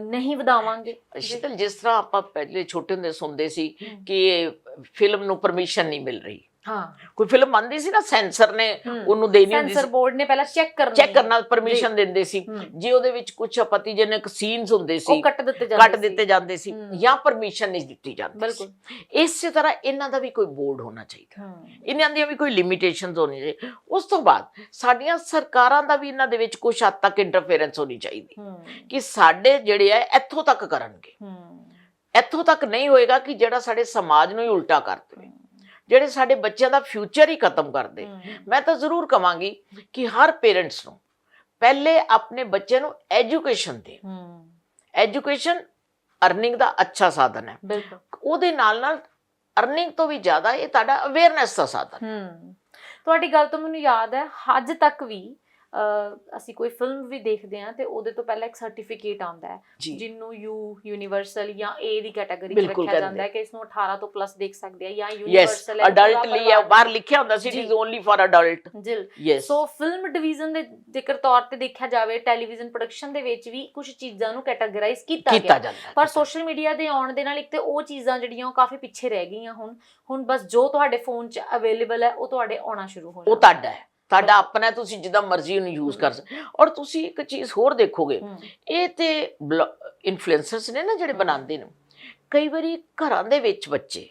ਨਹੀਂ ਵਧਾਵਾਂਗੇ। ਸ਼ੀਤਲ ਜਿਸ ਤਰ੍ਹਾਂ ਆਪਾਂ ਪਹਿਲੇ ਛੋਟੇ ਹੁੰਦੇ ਸੁਣਦੇ ਸੀ। ਕਿ ਫਿਲਮ ਨੂੰ ਪਰਮਿਸ਼ਨ ਨਹੀਂ ਮਿਲ ਰਹੀ ਹਾਂ। ਕੋਈ ਫਿਲਮ ਆਂਦੀ ਸੀ ਨਾ ਸੈਂਸਰ ਨੇ। ਉਹਨੂੰ ਦੇਣੀ ਹੁੰਦੀ ਸੈਂਸਰ ਬੋਰਡ ਨੇ ਪਹਿਲਾਂ ਚੈੱਕ ਕਰਨਾ ਚੈੱਕ ਕਰਨਾ ਪਰਮਿਸ਼ਨ ਦਿੰਦੇ ਸੀ। ਜੇ ਉਹਦੇ ਵਿੱਚ ਕੁਝ ਆਪਤੀਜਨਕ ਸੀਨਸ ਹੁੰਦੇ ਸੀ ਉਹ ਕੱਟ ਦਿੱਤੇ ਜਾਂਦੇ ਕੱਟ। ਦਿੱਤੇ ਜਾਂਦੇ ਸੀ। ਜਾਂ ਪਰਮਿਸ਼ਨ ਨਹੀਂ ਦਿੱਤੀ ਜਾਂਦੀ ਬਿਲਕੁਲ। ਇਸੇ ਤਰ੍ਹਾਂ ਇਹਨਾਂ ਦਾ ਵੀ ਕੋਈ ਬੋਰਡ ਹੋਣਾ ਚਾਹੀਦਾ। ਇਹਨਾਂ ਦੀਆਂ ਵੀ ਕੋਈ ਲਿਮਿਟੇਸ਼ਨਸ ਹੋਣੀ ਚਾਹੀਦੀ ਉਸ ਤੋਂ ਬਾਅਦ ਸਾਡੀਆਂ ਸਰਕਾਰਾਂ ਦਾ ਵੀ ਇਹਨਾਂ ਦੇ ਵਿੱਚ ਕੁਝ ਹੱਦ ਤੱਕ ਇੰਟਰਫੇਰੈਂਸ ਹੋਣੀ ਚਾਹੀਦੀ। ਕਿ ਸਾਡੇ ਜਿਹੜੇ ਆ ਇੱਥੋਂ ਤੱਕ ਕਰਨਗੇ। ਇੱਥੋਂ ਤੱਕ ਨਹੀਂ ਹੋਏਗਾ ਕਿ ਜਿਹੜਾ ਸਾਡੇ ਸਮਾਜ ਨੂੰ ਹੀ ਉਲਟਾ ਕਰ ਦੇਵੇ। ਜਿਹੜੇ ਸਾਡੇ ਬੱਚਿਆਂ ਦਾ ਫਿਊਚਰ ਹੀ ਖਤਮ ਕਰ ਦੇ। ਹਮ, ਮੈਂ ਤਾਂ ਜ਼ਰੂਰ ਕਵਾਂਗੀ ਕਿ ਹਰ ਪੇਰੈਂਟਸ ਨੂੰ ਪਹਿਲੇ ਆਪਣੇ ਬੱਚੇ ਨੂੰ ਐਜੂਕੇਸ਼ਨ ਦੇ। ਐਜੂਕੇਸ਼ਨ ਅਰਨਿੰਗ ਦਾ ਅੱਛਾ ਸਾਧਨ ਹੈ। ਬਿਲਕੁਲ। ਉਹਦੇ ਨਾਲ ਨਾਲ ਅਰਨਿੰਗ ਤੋਂ ਵੀ ਜ਼ਿਆਦਾ ਇਹ ਤੁਹਾਡਾ ਅਵੇਅਰਨੈਸ ਦਾ ਸਾਧਨ ਹੈ। ਤੁਹਾਡੀ ਗੱਲ ਤੋਂ ਮੈਨੂੰ ਯਾਦ ਹੈ ਅੱਜ ਤੱਕ ਵੀ ਅਸੀਂ ਕੋਈ ਫਿਲਮ ਵੀ ਦੇਖਦੇ ਹਾਂ ਤੇ ਉਹਦੇ ਤੋਂ ਪਹਿਲਾਂ ਇੱਕ ਸਰਟੀਫਿਕੇਟ ਆਉਂਦਾ ਹੈ ਜੀ ਜਿਹਨੂੰ ਯੂ ਯੂਨੀਵਰਸਲ ਜਾਂ ਏ ਦੀ ਕੈਟਾਗਰੀ ਚ ਬਿਲਕੁਲ ਰੱਖਿਆ। ਜਾਂਦਾ ਹੈ ਕਿ ਇਸ ਨੂੰ 18 ਤੋਂ ਪਲੱਸ ਦੇਖ ਸਕਦੇ ਆ ਜਾਂ ਯੂਨੀਵਰਸਲ ਹੈ ਅਡਲਟ ਲਈ ਹੈ ਬਾਹਰ ਲਿਖਿਆ ਹੁੰਦਾ ਸੀ ਇਟ ਜੀ। Is only for adult yes so film division ਦੇ ਜ਼ਿਕਰ ਤੌਰ ਤੇ ਦੇਖਿਆ ਜਾਵੇ ਟੈਲੀਵਿਜ਼ਨ ਪ੍ਰੋਡਕਸ਼ਨ ਦੇ ਵਿੱਚ ਵੀ ਕੁਝ ਚੀਜ਼ਾਂ ਨੂੰ ਕੈਟਾਗਰਾਈਜ਼ ਕੀਤਾ ਗਿਆ। ਪਰ ਸੋਸ਼ਲ ਮੀਡੀਆ ਦੇ ਆਉਣ ਦੇ ਨਾਲ ਇੱਕ ਤੇ ਉਹ ਚੀਜ਼ਾਂ ਜਿਹੜੀਆਂ ਉਹ ਕਾਫੀ ਪਿੱਛੇ ਰਹਿ ਗਈਆਂ ਹੁਣ ਹੁਣ ਬਸ ਜੋ ਤੁਹਾਡੇ ਫੋਨ 'ਚ ਅਵੇਲੇਬਲ ਹੈ ਉਹ ਤੁਹਾਡੇ ਆਉਣਾ ਸ਼ੁਰੂ ਹੋ ਉਹ ਜਾਂਦਾ ਤੁਹਾਡਾ ਹੈ ਤੁਹਾਡਾ ਆਪਣਾ ਹੈ, ਤੁਸੀਂ ਜਿੱਦਾਂ ਮਰਜ਼ੀ ਉਹਨੂੰ ਯੂਜ਼ ਕਰ ਸਕਦੇ ਔਰ ਤੁਸੀਂ ਇੱਕ ਚੀਜ਼ ਹੋਰ ਦੇਖੋਗੇ ਇਹ ਤੇ ਇਨਫਲੂਐਂਸਰਸ ਨੇ ਨਾ ਜਿਹੜੇ। ਬਣਾਉਂਦੇ ਨੇ ਕਈ ਵਾਰੀ ਘਰਾਂ ਦੇ ਵਿੱਚ ਬੱਚੇ।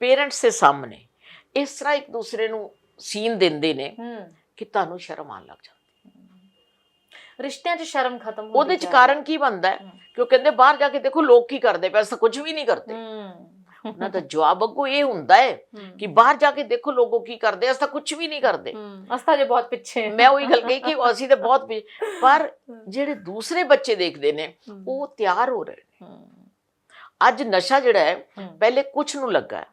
ਪੇਰੈਂਟਸ ਦੇ ਸਾਹਮਣੇ ਇਸ ਤਰ੍ਹਾਂ ਇੱਕ ਦੂਸਰੇ ਨੂੰ ਸੀਨ ਦਿੰਦੇ ਨੇ ਕਿ ਤੁਹਾਨੂੰ ਸ਼ਰਮ ਆਉਣ ਲੱਗ ਜਾਂਦੀ ਰਿਸ਼ਤਿਆਂ 'ਚ ਸ਼ਰਮ ਖਤਮ ਹੁੰਦੀ ਉਹਦੇ ਚ ਕਾਰਨ ਕੀ ਬਣਦਾ ਹੈ। ਕਿ ਉਹ ਕਹਿੰਦੇ ਬਾਹਰ ਜਾ ਕੇ ਦੇਖੋ ਲੋਕ ਕੀ ਕਰਦੇ ਪਏ ਅਸਾਂ ਕੁਝ ਵੀ ਨਹੀਂ ਕਰਦੇ। ਉਹਨਾਂ ਦਾ ਜਵਾਬ ਅੱਗੋਂ ਇਹ ਹੁੰਦਾ ਹੈ ਕਿ ਬਾਹਰ ਜਾ ਕੇ ਦੇਖੋ ਲੋਗੋ ਕੀ ਕਰਦੇ ਅਸਾਂ ਕੁਝ ਵੀ ਨਹੀਂ ਕਰਦੇ। ਅਸਤਾ ਜੇ ਬਹੁਤ ਪਿੱਛੇ ਮੈਂ ਉਹੀ ਗੱਲ ਕਹੀ ਕਿ ਅਸੀਂ ਤੇ ਬਹੁਤ ਪਰ ਜਿਹੜੇ ਦੂਸਰੇ ਬੱਚੇ ਦੇਖਦੇ ਨੇ ਉਹ ਤਿਆਰ ਹੋ ਰਹੇ ਨੇ। ਅੱਜ ਨਸ਼ਾ ਜਿਹੜਾ ਹੈ ਪਹਿਲੇ ਕੁਝ ਨੂੰ ਲੱਗਾ।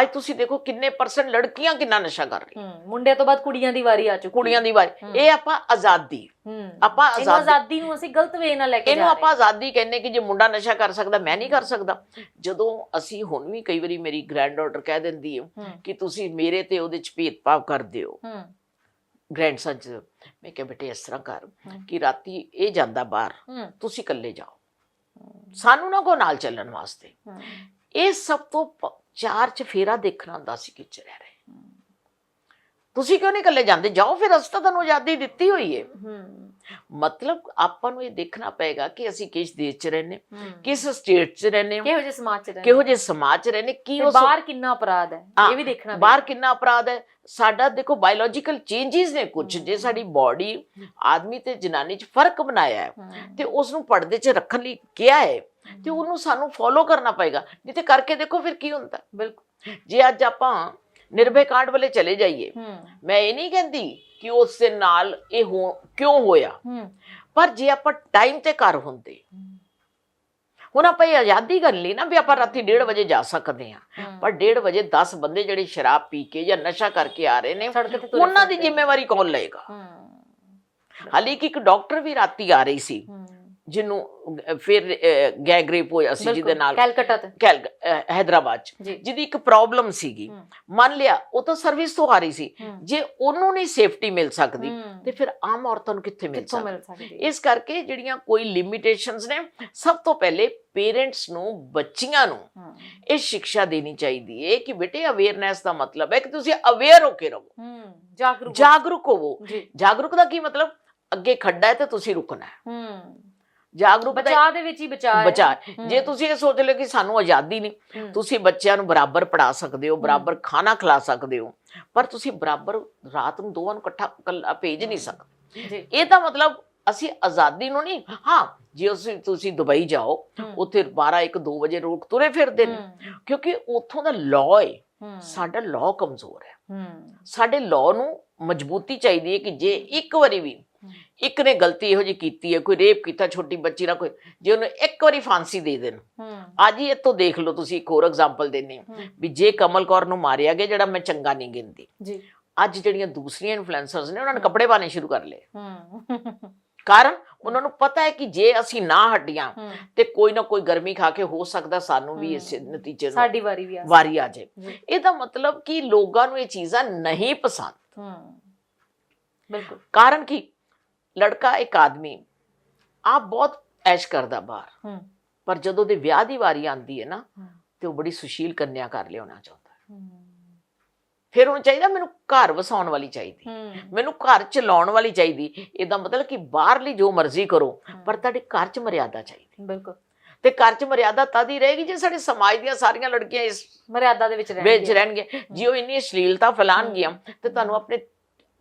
ਅੱਜ ਤੁਸੀਂ ਦੇਖੋ ਕਿੰਨੇ ਪਰਸੈਂਟ ਲੜਕੀਆਂ ਕਿੰਨਾ ਨਸ਼ਾ ਕਰ ਰਹੀਆਂ। ਮੁੰਡਿਆਂ ਤੋਂ ਬਾਅਦ ਕੁੜੀਆਂ ਦੀ ਵਾਰੀ ਆ ਚੁੱਕੀ। ਕੁੜੀਆਂ ਦੀ ਵਾਰੀ। ਇਹ ਆਪਾਂ ਆਜ਼ਾਦੀ। ਆਪਾਂ ਆਜ਼ਾਦੀ- ਆਜ਼ਾਦੀ ਨੂੰ ਅਸੀਂ ਗਲਤ ਵੇ ਨਾਲ ਲੈ ਕੇ ਇਹਨੂੰ ਆਪਾਂ ਆਜ਼ਾਦੀ ਕਹਿੰਨੇ ਕਿ ਜੇ ਮੁੰਡਾ ਨਸ਼ਾ ਕਰ ਸਕਦਾ ਮੈਂ ਨਹੀਂ ਕਰ ਸਕਦਾ। ਜਦੋਂ ਅਸੀਂ ਹੁਣ ਵੀ ਕਈ ਵਾਰੀ ਮੇਰੀ ਗ੍ਰੈਂਡ ਡਾਟਰ ਕਹਿ ਦਿੰਦੀ ਹੈ ਕਿ ਤੁਸੀਂ ਮੇਰੇ ਤੇ ਉਹਦੇ ਚ ਭੇਦਭਾਵ ਕਰਦੇ ਹੋ। ਹਮ, ਗ੍ਰੈਂਡਸਨ ਚ ਮੈਂ ਕਿਹਾ ਬੇਟੇ ਇਸ ਤਰ੍ਹਾਂ ਕਰ। ਕਿ ਰਾਤੀ ਇਹ ਜਾਂਦਾ ਬਾਹਰ ਤੁਸੀਂ ਇਕੱਲੇ ਜਾਓ। ਸਾਨੂੰ ਨਾ ਕੋ ਨਾਲ ਚੱਲਣ ਵਾਸਤੇ। ਇਹ ਸਭ ਤੋਂ ਚਾਰ ਚ ਫੇਰਾ ਦੇਖਣਾ ਹੁੰਦਾ ਸੀ ਕਿ ਚ ਰਹਿ ਰਹੇ। ਤੁਸੀਂ ਕਿਉਂ ਨਹੀਂ ਇਕੱਲੇ ਜਾਂਦੇ? ਜਾਓ ਫਿਰ ਅਸੀਂ ਤਾਂ ਤੁਹਾਨੂੰ ਆਜ਼ਾਦੀ ਦਿੱਤੀ ਹੋਈ ਹੈ। ਹਮ, ਮਤਲਬ ਆਪਾਂ ਨੂੰ ਇਹ ਦੇਖਣਾ ਪਏਗਾ ਕਿ ਅਸੀਂ ਕਿਸ ਦੇਸ਼ ਚ ਰਹਿੰਦੇ। ਕਿਸ ਸਟੇਟ ਚ ਰਹਿੰਦੇ ਕਿਹੋ ਜਿਹੇ ਸਮਾਜ ਚ ਰਹਿੰਦੇ ਕਿਹੋ ਜਿਹੇ ਸਮਾਜ ਚ ਰਹਿੰਦੇ ਕੀ ਉਸ ਬਾਹਰ ਕਿੰਨਾ ਅਪਰਾਧ ਹੈ? ਇਹ ਵੀ ਦੇਖਣਾ ਬਾਹਰ ਕਿੰਨਾ ਅਪਰਾਧ ਹੈ? ਸਾਡਾ ਦੇਖੋ ਬਾਇਓਲੋਜੀਕਲ ਚੇਂਜਸ ਨੇ ਕੁਝ। ਜੇ ਸਾਡੀ ਬਾਡੀ ਆਦਮੀ ਤੇ ਜਨਾਨੀ ਚ ਫ਼ਰਕ ਬਣਾਇਆ ਹੈ ਤੇ ਉਸ ਨੂੰ ਪਰਦੇ 'ਚ ਰੱਖਣ ਲਈ ਕਿਹਾ ਹੈ ਤੇ ਉਹਨੂੰ ਸਾਨੂੰ ਫੋਲੋ ਕਰਨਾ ਪਏਗਾ। ਨਹੀਂ ਤੇ ਕਰਕੇ ਦੇਖੋ ਫਿਰ ਕੀ ਹੁੰਦਾ? ਬਿਲਕੁਲ। ਜੇ ਅੱਜ ਆਪਾਂ ਨਿਰਭੈ ਕਾਂਡ ਵਾਲੇ ਚਲੇ ਜਾਈਏ। ਮੈਂ ਇਹ ਨਹੀਂ ਕਹਿੰਦੀ ਕਿ ਉਸ ਦੇ ਨਾਲ ਇਹ ਕਿਉਂ ਹੋਇਆ। ਪਰ ਜੇ ਆਪਾਂ ਟਾਈਮ ਤੇ ਘਰ ਹੁੰਦੇ ਹੁਣ ਆਪਾਂ ਇਹ ਆਜ਼ਾਦੀ ਕਰ ਲਈ ਨਾ ਵੀ ਆਪਾਂ ਰਾਤੀ 1:30 ਵਜੇ ਜਾ ਸਕਦੇ ਹਾਂ। ਹਮ। ਪਰ 1:30 ਵਜੇ 10 ਬੰਦੇ ਜਿਹੜੇ ਸ਼ਰਾਬ ਪੀ ਕੇ ਜਾਂ ਨਸ਼ਾ ਕਰਕੇ ਆ ਰਹੇ ਨੇ ਉਹਨਾਂ ਦੀ। ਜ਼ਿੰਮੇਵਾਰੀ ਕੌਣ ਲਏਗਾ? ਹਾਲੇ ਕਿ ਇੱਕ ਡਾਕਟਰ ਵੀ ਰਾਤੀ ਆ ਰਹੀ ਸੀ। ਜਿਹਨੂੰ ਫਿਰ ਗੈਂਗ ਰੇਪ ਹੋਇਆ ਸੀ ਜਿਹਦੇ ਨਾਲ ਕੈਲਕਟਾ ਤੇ। ਕੈਲ ਹੈਦਰਾਬਾਦ ਚ ਜਿਹਦੀ ਇੱਕ ਪ੍ਰੋਬਲਮ ਸੀਗੀ। ਮੰਨ ਲਿਆ ਉਹ ਤਾਂ ਸਰਵਿਸ ਤੋਂ ਆ ਰਹੀ ਸੀ। ਜੇ ਉਹਨੂੰ ਨਹੀਂ ਸੇਫਟੀ ਮਿਲ ਸਕਦੀ ਤੇ ਫਿਰ ਆਮ ਔਰਤਾਂ ਨੂੰ ਕਿੱਥੇ ਮਿਲ ਸਕਦੀ? ਇਸ ਕਰਕੇ ਜਿਹੜੀਆਂ ਕੋਈ ਲਿਮਿਟੇਸ਼ਨਸ ਨੇ ਸਭ ਤੋਂ ਪਹਿਲੇ ਪੇਰੈਂਟਸ ਨੂੰ ਬੱਚੀਆਂ ਨੂੰ ਇਹ ਸਿੱਖਿਆ ਦੇਣੀ ਚਾਹੀਦੀ ਹੈ ਕਿ ਬੇਟੇ ਅਵੇਅਰਨੈਸ ਦਾ ਮਤਲਬ ਹੈ ਕਿ ਤੁਸੀਂ ਅਵੇਅਰ ਹੋ ਕੇ ਰਹੋ। ਜਾਗਰੂਕ ਜਾਗਰੂਕ ਹੋਵੋ। ਜਾਗਰੂਕ ਦਾ ਕੀ ਮਤਲਬ? ਅੱਗੇ ਖੱਡਾ ਹੈ ਤੇ ਤੁਸੀਂ ਰੁਕਣਾ ਹੈ। ਹਮ ਜਾਗਰੂਕ ਦਾ ਵਿੱਚ ਹੀ। ਬਚਾ ਹਮ, ਜੇ ਤੁਸੀਂ ਇਹ ਸੋਚ ਲਿਓ ਕਿ ਸਾਨੂੰ ਆਜ਼ਾਦੀ ਨਹੀਂ ਤੁਸੀਂ ਬੱਚਿਆਂ ਨੂੰ ਬਰਾਬਰ ਪੜਾ ਸਕਦੇ ਹੋ ਬਰਾਬਰ ਖਾਣਾ ਖਿਲਾ ਸਕਦੇ ਹੋ ਪਰ ਤੁਸੀਂ ਬਰਾਬਰ ਰਾਤ ਨੂੰ ਦੋਵਾਂ ਨੂੰ ਇਕੱਠਾ ਭੇਜ ਨਹੀਂ ਸਕਦੇ। ਜੀ। ਇਹ ਤਾਂ ਮਤਲਬ ਅਸੀਂ ਆਜ਼ਾਦੀ ਨੂੰ ਨਹੀਂ ਹਾਂ ਜੇ ਅਸੀਂ ਤੁਸੀਂ ਦੁਬਈ ਜਾਓ ਉੱਥੇ 12 1 2 ਵਜੇ ਲੋਕ ਤੁਰੇ ਫਿਰਦੇ ਨੇ ਕਿਉਂਕਿ ਉੱਥੋਂ ਦਾ ਲਾਅ ਹੈ। ਸਾਡਾ ਲਾਅ ਕਮਜ਼ੋਰ ਹੈ। ਸਾਡੇ ਲਾਅ ਨੂੰ ਮਜ਼ਬੂਤੀ ਚਾਹੀਦੀ ਹੈ ਕਿ ਜੇ ਇੱਕ ਵਾਰੀ ਵੀ ਇੱਕ ਨੇ ਗਲਤੀ ਇਹੋ ਜਿਹੀ ਕੀਤੀ ਹੈ ਕੋਈ ਰੇਪ ਕੀਤਾ ਛੋਟੀ ਬੱਚੀ ਨਾਲ ਕੋਈ ਜੇ ਉਹਨੂੰ ਇੱਕ ਵਾਰੀ ਫਾਂਸੀ ਦੇ ਦੇਣ। ਅੱਜ ਹੀ ਇੱਥੋਂ ਦੇਖ ਲਓ ਤੁਸੀਂ ਇੱਕ ਹੋਰ ਐਗਜ਼ਾਮਪਲ ਦੇਣੀ ਹਮ, ਵੀ ਜੇ ਕਮਲ ਕੌਰ ਨੂੰ ਮਾਰਿਆ ਗਿਆ ਜਿਹੜਾ ਮੈਂ ਚੰਗਾ ਨਹੀਂ ਗਿਣਦੀ। ਜੀ। ਅੱਜ ਜਿਹੜੀਆਂ ਦੂਸਰੀਆਂ ਇਨਫਲੂਐਂਸਰਸ ਨੇ ਉਹਨਾਂ ਨੇ ਕੱਪੜੇ ਪਾਣੇ ਸ਼ੁਰੂ ਕਰ ਲਏ। ਕਾਰਨ ਉਹਨਾਂ ਨੂੰ ਪਤਾ ਹੈ ਕਿ ਜੇ ਅਸੀਂ ਨਾ ਹਟੀਆਂ ਤੇ ਕੋਈ ਨਾ ਕੋਈ ਗਰਮੀ ਖਾ ਕੇ ਹੋ ਸਕਦਾ ਸਾਨੂੰ ਵੀ ਇਸ। ਨਤੀਜੇ ਨੂੰ ਸਾਡੀ ਵਾਰੀ ਵੀ ਆ ਵਾਰੀ ਆ ਜਾਏ। ਜੀ। ਇਹਦਾ ਮਤਲਬ ਕਿ ਲੋਕਾਂ ਨੂੰ ਇਹ ਚੀਜ਼ਾਂ ਨਹੀਂ ਪਸੰਦ। ਹਮ, ਬਿਲਕੁਲ। ਕਾਰਨ ਕੀ? ਲੜਕਾ ਇੱਕ ਆਦਮੀ। ਆਪ ਬਹੁਤ ਐਸ਼ ਕਰਦਾ ਬਾਹਰ। ਪਰ ਜਦੋਂ ਦੇ ਵਿਆਹ ਦੀ ਵਾਰੀ ਆਂਦੀ ਹੈ ਨਾ ਤੇ ਉਹ ਬੜੀ ਸੁਸ਼ੀਲ ਕੰਨਿਆ ਕਰ ਲਿਆਉਣਾ ਚਾਹੁੰਦਾ ਫਿਰ ਉਹਨੂੰ ਚਾਹੀਦਾ ਮੈਨੂੰ ਘਰ ਵਸਾਉਣ ਵਾਲੀ ਚਾਹੀਦੀ। ਮੈਨੂੰ ਘਰ ਚਲਾਉਣ ਵਾਲੀ ਚਾਹੀਦੀ। ਇਹਦਾ ਮਤਲਬ ਕਿ ਬਾਹਰਲੀ ਜੋ ਮਰਜ਼ੀ ਕਰੋ ਪਰ ਤੁਹਾਡੇ ਘਰ 'ਚ ਮਰਿਆਦਾ ਚਾਹੀਦੀ। ਬਿਲਕੁਲ। ਤੇ ਘਰ 'ਚ ਮਰਿਆਦਾ ਤਦ ਹੀ ਰਹੇਗੀ ਜੇ ਸਾਡੇ ਸਮਾਜ ਦੀਆਂ ਸਾਰੀਆਂ ਲੜਕੀਆਂ ਇਸ ਮਰਿਆਦਾ ਦੇ ਵਿੱਚ ਵਿੱਚ ਰਹਿਣਗੇ ਰਹਿਣਗੇ ਜੇ ਉਹ ਇੰਨੀ ਅਸ਼ਲੀਲਤਾ ਫੈਲਾਣਗੀਆਂ ਤੇ ਤੁਹਾਨੂੰ ਆਪਣੇ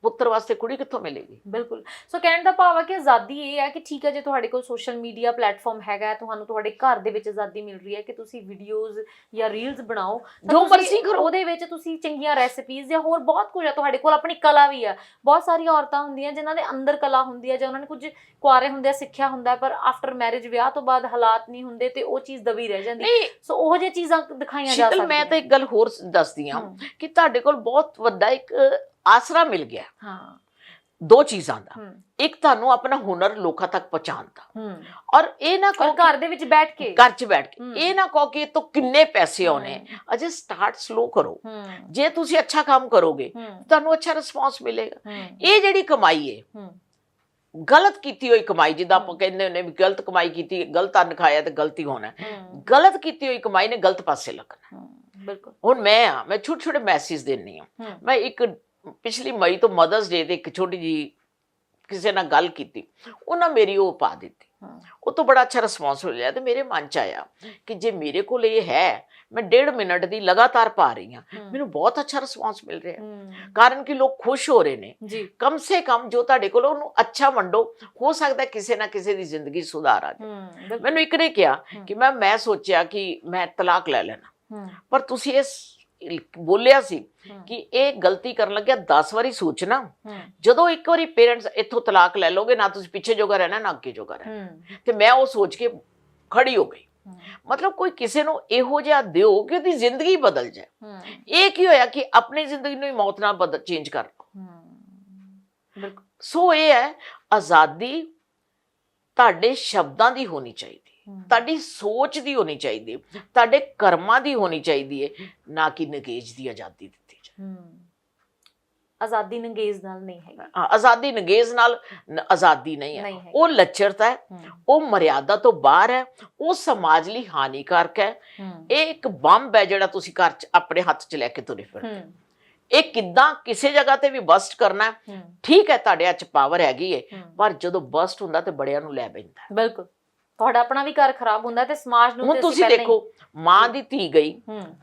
ਪੁੱਤਰ ਵਾਸਤੇ ਕੁੜੀ ਕਿੱਥੋਂ ਮਿਲੇਗੀ? ਬਿਲਕੁਲ। ਸੋ ਕਹਿਣ ਦਾ ਭਾਵ ਹੈ ਕਿ ਆਜ਼ਾਦੀ ਇਹ ਹੈ ਕਿ ਠੀਕ ਹੈ ਜੇ ਤੁਹਾਡੇ ਕੋਲ ਸੋਸ਼ਲ ਮੀਡੀਆ ਪਲੇਟਫਾਰਮ ਹੈਗਾ ਤੁਹਾਨੂੰ ਤੁਹਾਡੇ ਘਰ ਦੇ ਵਿੱਚ ਆਜ਼ਾਦੀ ਮਿਲ ਰਹੀ ਹੈ ਕਿ ਤੁਸੀਂ ਵੀਡੀਓਜ਼ ਜਾਂ ਰੀਲਸ ਬਣਾਓ ਜੋ ਮਰਜ਼ੀ ਕਰੋ। ਉਹਦੇ ਵਿੱਚ ਤੁਸੀਂ ਚੰਗੀਆਂ ਰੈਸਪੀਜ਼ ਜਾਂ ਹੋਰ ਬਹੁਤ ਕੁਝ ਹੈ ਤੁਹਾਡੇ ਕੋਲ ਆਪਣੀ ਕਲਾ ਵੀ ਹੈ ਬਹੁਤ ਸਾਰੀਆਂ ਔਰਤਾਂ ਹੁੰਦੀਆਂ ਜਿਨ੍ਹਾਂ ਦੇ ਅੰਦਰ ਕਲਾ ਹੁੰਦੀ ਹੈ ਜਾਂ ਉਹਨਾਂ ਨੇ ਕੁਝ ਕੁਆਰੇ ਹੁੰਦੇ ਆ ਸਿੱਖਿਆ ਹੁੰਦਾ ਪਰ ਆਫਟਰ ਮੈਰਿਜ ਵਿਆਹ ਤੋਂ ਬਾਅਦ ਹਾਲਾਤ ਨਹੀਂ ਹੁੰਦੇ ਤੇ ਉਹ ਚੀਜ਼ ਦਬੀ ਰਹਿ ਜਾਂਦੀ। ਸੋ ਉਹੋ ਜਿਹੀਆਂ ਚੀਜ਼ਾਂ ਦਿਖਾਈਆਂ ਜਾ ਸਕਦੀਆਂ ਮੈਂ ਤਾਂ ਇੱਕ ਗੱਲ ਹੋਰ ਦੱਸਦੀ ਹਾਂ। ਕਿ ਤੁਹਾਡੇ ਕੋਲ ਬਹੁਤ ਵੱਡਾ ਇੱਕ ਆਸਰਾ ਮਿਲ ਗਿਆ। ਹਾਂ। ਦੋ ਚੀਜ਼ਾਂ ਦਾ। ਇੱਕ ਤੁਹਾਨੂੰ ਆਪਣਾ ਹੁਨਰ ਲੋਕਾਂ ਤੱਕ ਪਹੁੰਚਾਉਣ ਦਾ। ਹੂੰ। ਔਰ ਇਹ ਨਾ ਕਹੋ ਘਰ ਦੇ ਵਿੱਚ ਬੈਠ ਕੇ। ਘਰ 'ਚ ਬੈਠ ਕੇ। ਇਹ ਨਾ ਕਹੋ ਕਿ ਇਹ ਤੋਂ ਕਿੰਨੇ ਪੈਸੇ ਆਉਣੇ। ਅਜੇ ਸਟਾਰਟ ਸਲੋ ਕਰੋ। ਜੇ ਤੁਸੀਂ ਅੱਛਾ ਕੰਮ ਕਰੋਗੇ ਤੁਹਾਨੂੰ ਅੱਛਾ ਰਿਸਪਾਂਸ ਮਿਲੇਗਾ। ਇਹ ਜਿਹੜੀ ਕਮਾਈ ਹੈ। ਗਲਤ ਕੀਤੀ ਹੋਈ ਕਮਾਈ ਜਿੱਦਾਂ ਆਪਾਂ। ਕਹਿੰਦੇ ਹੁੰਦੇ ਵੀ ਗਲਤ ਕਮਾਈ ਕੀਤੀ ਗਲਤ ਅੰਨ ਖਾਇਆ ਤੇ ਗਲਤੀ ਹੋਣਾ। ਗਲਤ ਕੀਤੀ ਹੋਈ ਕਮਾਈ ਨੇ ਗਲਤ ਪਾਸੇ ਲੱਗਣਾ। ਬਿਲਕੁਲ। ਹੁਣ ਮੈਂ ਆ ਮੈਂ ਛੋਟੇ ਛੋਟੇ ਮੈਸੇਜ ਦਿੰਨੀ ਆ। ਮੈਂ ਇੱਕ ਪਿਛਲੀ ਮਈ ਤੋਂ ਮਦਰਸ ਡੇ ਤੇ ਇੱਕ ਛੋਟੀ ਜੀ ਕਿਸੇ ਨਾਲ ਗੱਲ ਕੀਤੀ ਉਹਨਾਂ ਮੇਰੀ ਉਹ ਪਾ ਦਿੱਤੀ। ਉਹ ਤੋਂ ਬੜਾ ਅੱਛਾ ਰਿਸਪੌਂਸ ਮਿਲਿਆ ਤੇ ਮੇਰੇ ਮਨ ਚ ਆਇਆ ਕਿ ਜੇ ਮੇਰੇ ਕੋਲ ਇਹ ਹੈ ਮੈਂ ਡੇਢ ਮਿੰਟ ਦੀ ਲਗਾਤਾਰ ਪਾ ਰਹੀ ਹਾਂ ਮੈਨੂੰ ਬਹੁਤ ਅੱਛਾ ਰਿਸਪੌਂਸ ਮਿਲ ਰਿਹਾ। ਹੂੰ। ਕਾਰਨ ਕਿ ਲੋਕ ਖੁਸ਼ ਹੋ ਰਹੇ ਨੇ। ਕਮ ਸੇ ਕਮ ਜੋ ਤੁਹਾਡੇ ਕੋਲ ਉਹਨੂੰ ਅੱਛਾ ਵੰਡੋ ਹੋ ਸਕਦਾ ਕਿਸੇ ਨਾ ਕਿਸੇ ਦੀ ਜ਼ਿੰਦਗੀ ਸੁਧਾਰ ਆ ਬਿਲਕੁਲ। ਮੈਨੂੰ ਇੱਕ ਨੇ ਕਿਹਾ। ਕਿ ਮੈਂ ਮੈਂ ਸੋਚਿਆ ਕਿ ਮੈਂ ਤਲਾਕ ਲੈ ਲੈਣਾ। ਪਰ ਤੁਸੀਂ ਇਸ ਬੋਲਿਆ ਸੀ ਕਿ ਇਹ ਗਲਤੀ ਕਰਨ ਲੱਗਿਆ 10 ਵਾਰੀ ਸੋਚਣਾ। ਜਦੋਂ ਇੱਕ ਵਾਰੀ ਪੇਰੈਂਟਸ ਇੱਥੋਂ ਤਲਾਕ ਲੈ ਲੋਗੇ ਨਾ ਤੁਸੀਂ ਪਿੱਛੇ ਜੋਗਾ ਰਹਿਣਾ ਨਾ ਅੱਗੇ ਜੋਗਾ ਰਹਿਣਾ। ਤੇ ਮੈਂ ਉਹ ਸੋਚ ਕੇ ਖੜੀ ਹੋ ਗਈ। ਮਤਲਬ ਕੋਈ ਕਿਸੇ ਨੂੰ ਇਹੋ ਜਿਹਾ ਦਿਓ ਕਿ ਉਹਦੀ ਜ਼ਿੰਦਗੀ ਬਦਲ ਜਾਏ। ਇਹ ਕੀ ਹੋਇਆ ਕਿ ਆਪਣੀ ਜ਼ਿੰਦਗੀ ਨੂੰ ਹੀ ਮੌਤ ਨਾਲ ਬਦਲ ਚੇਂਜ ਕਰ ਲਓ। ਸੋ ਇਹ ਹੈ ਆਜ਼ਾਦੀ ਤੁਹਾਡੇ ਸ਼ਬਦਾਂ ਦੀ ਹੋਣੀ ਚਾਹੀਦੀ। ਤੁਹਾਡੀ ਸੋਚ ਦੀ ਹੋਣੀ ਚਾਹੀਦੀ ਹੈ, ਤੁਹਾਡੇ ਕਰਮਾਂ ਦੀ ਹੋਣੀ ਚਾਹੀਦੀ ਹੈ ਨਾ ਕਿ ਨਗੇਜ ਦੀ ਆਜ਼ਾਦੀ ਦਿੱਤੀ ਜਾਏ ਆਜ਼ਾਦੀ ਨੰਗੇਜ਼ ਨਾਲ ਨਹੀਂ ਹੈਗੀ। ਹਾਂ, ਆਜ਼ਾਦੀ ਨਗੇਜ ਨਾਲ ਆਜ਼ਾਦੀ ਨਹੀਂ ਹੈ। ਉਹ ਲੱਚਰਤਾ ਹੈ ਉਹ ਮਰਿਆਦਾ ਤੋਂ ਬਾਹਰ ਹੈ ਉਹ ਸਮਾਜ ਲਈ ਹਾਨੀਕਾਰਕ ਹੈ। ਇਹ ਇੱਕ ਬੰਬ ਹੈ ਜਿਹੜਾ ਤੁਸੀਂ ਘਰ 'ਚ ਆਪਣੇ ਹੱਥ 'ਚ ਲੈ ਕੇ ਤੁਰੇ ਫਿਰਦੇ ਇਹ ਕਿੱਦਾਂ ਕਿਸੇ ਜਗ੍ਹਾ ਤੇ ਵੀ ਬਸਟ ਕਰਨਾ ਠੀਕ ਹੈ ਤੁਹਾਡੇ ਹੱਥ ਪਾਵਰ ਹੈਗੀ ਹੈ ਪਰ ਜਦੋਂ ਬਸਟ ਹੁੰਦਾ ਤੇ ਬੜਿਆਂ ਨੂੰ ਲੈ ਹੈ। ਬਿਲਕੁਲ। ਤੁਹਾਡਾ ਆਪਣਾ ਵੀ ਘਰ ਖਰਾਬ ਹੁੰਦਾ ਤੇ ਸਮਾਜ ਨੂੰ ਹੁਣ ਤੁਸੀਂ ਦੇਖੋ ਮਾਂ ਦੀ ਧੀ ਗਈ।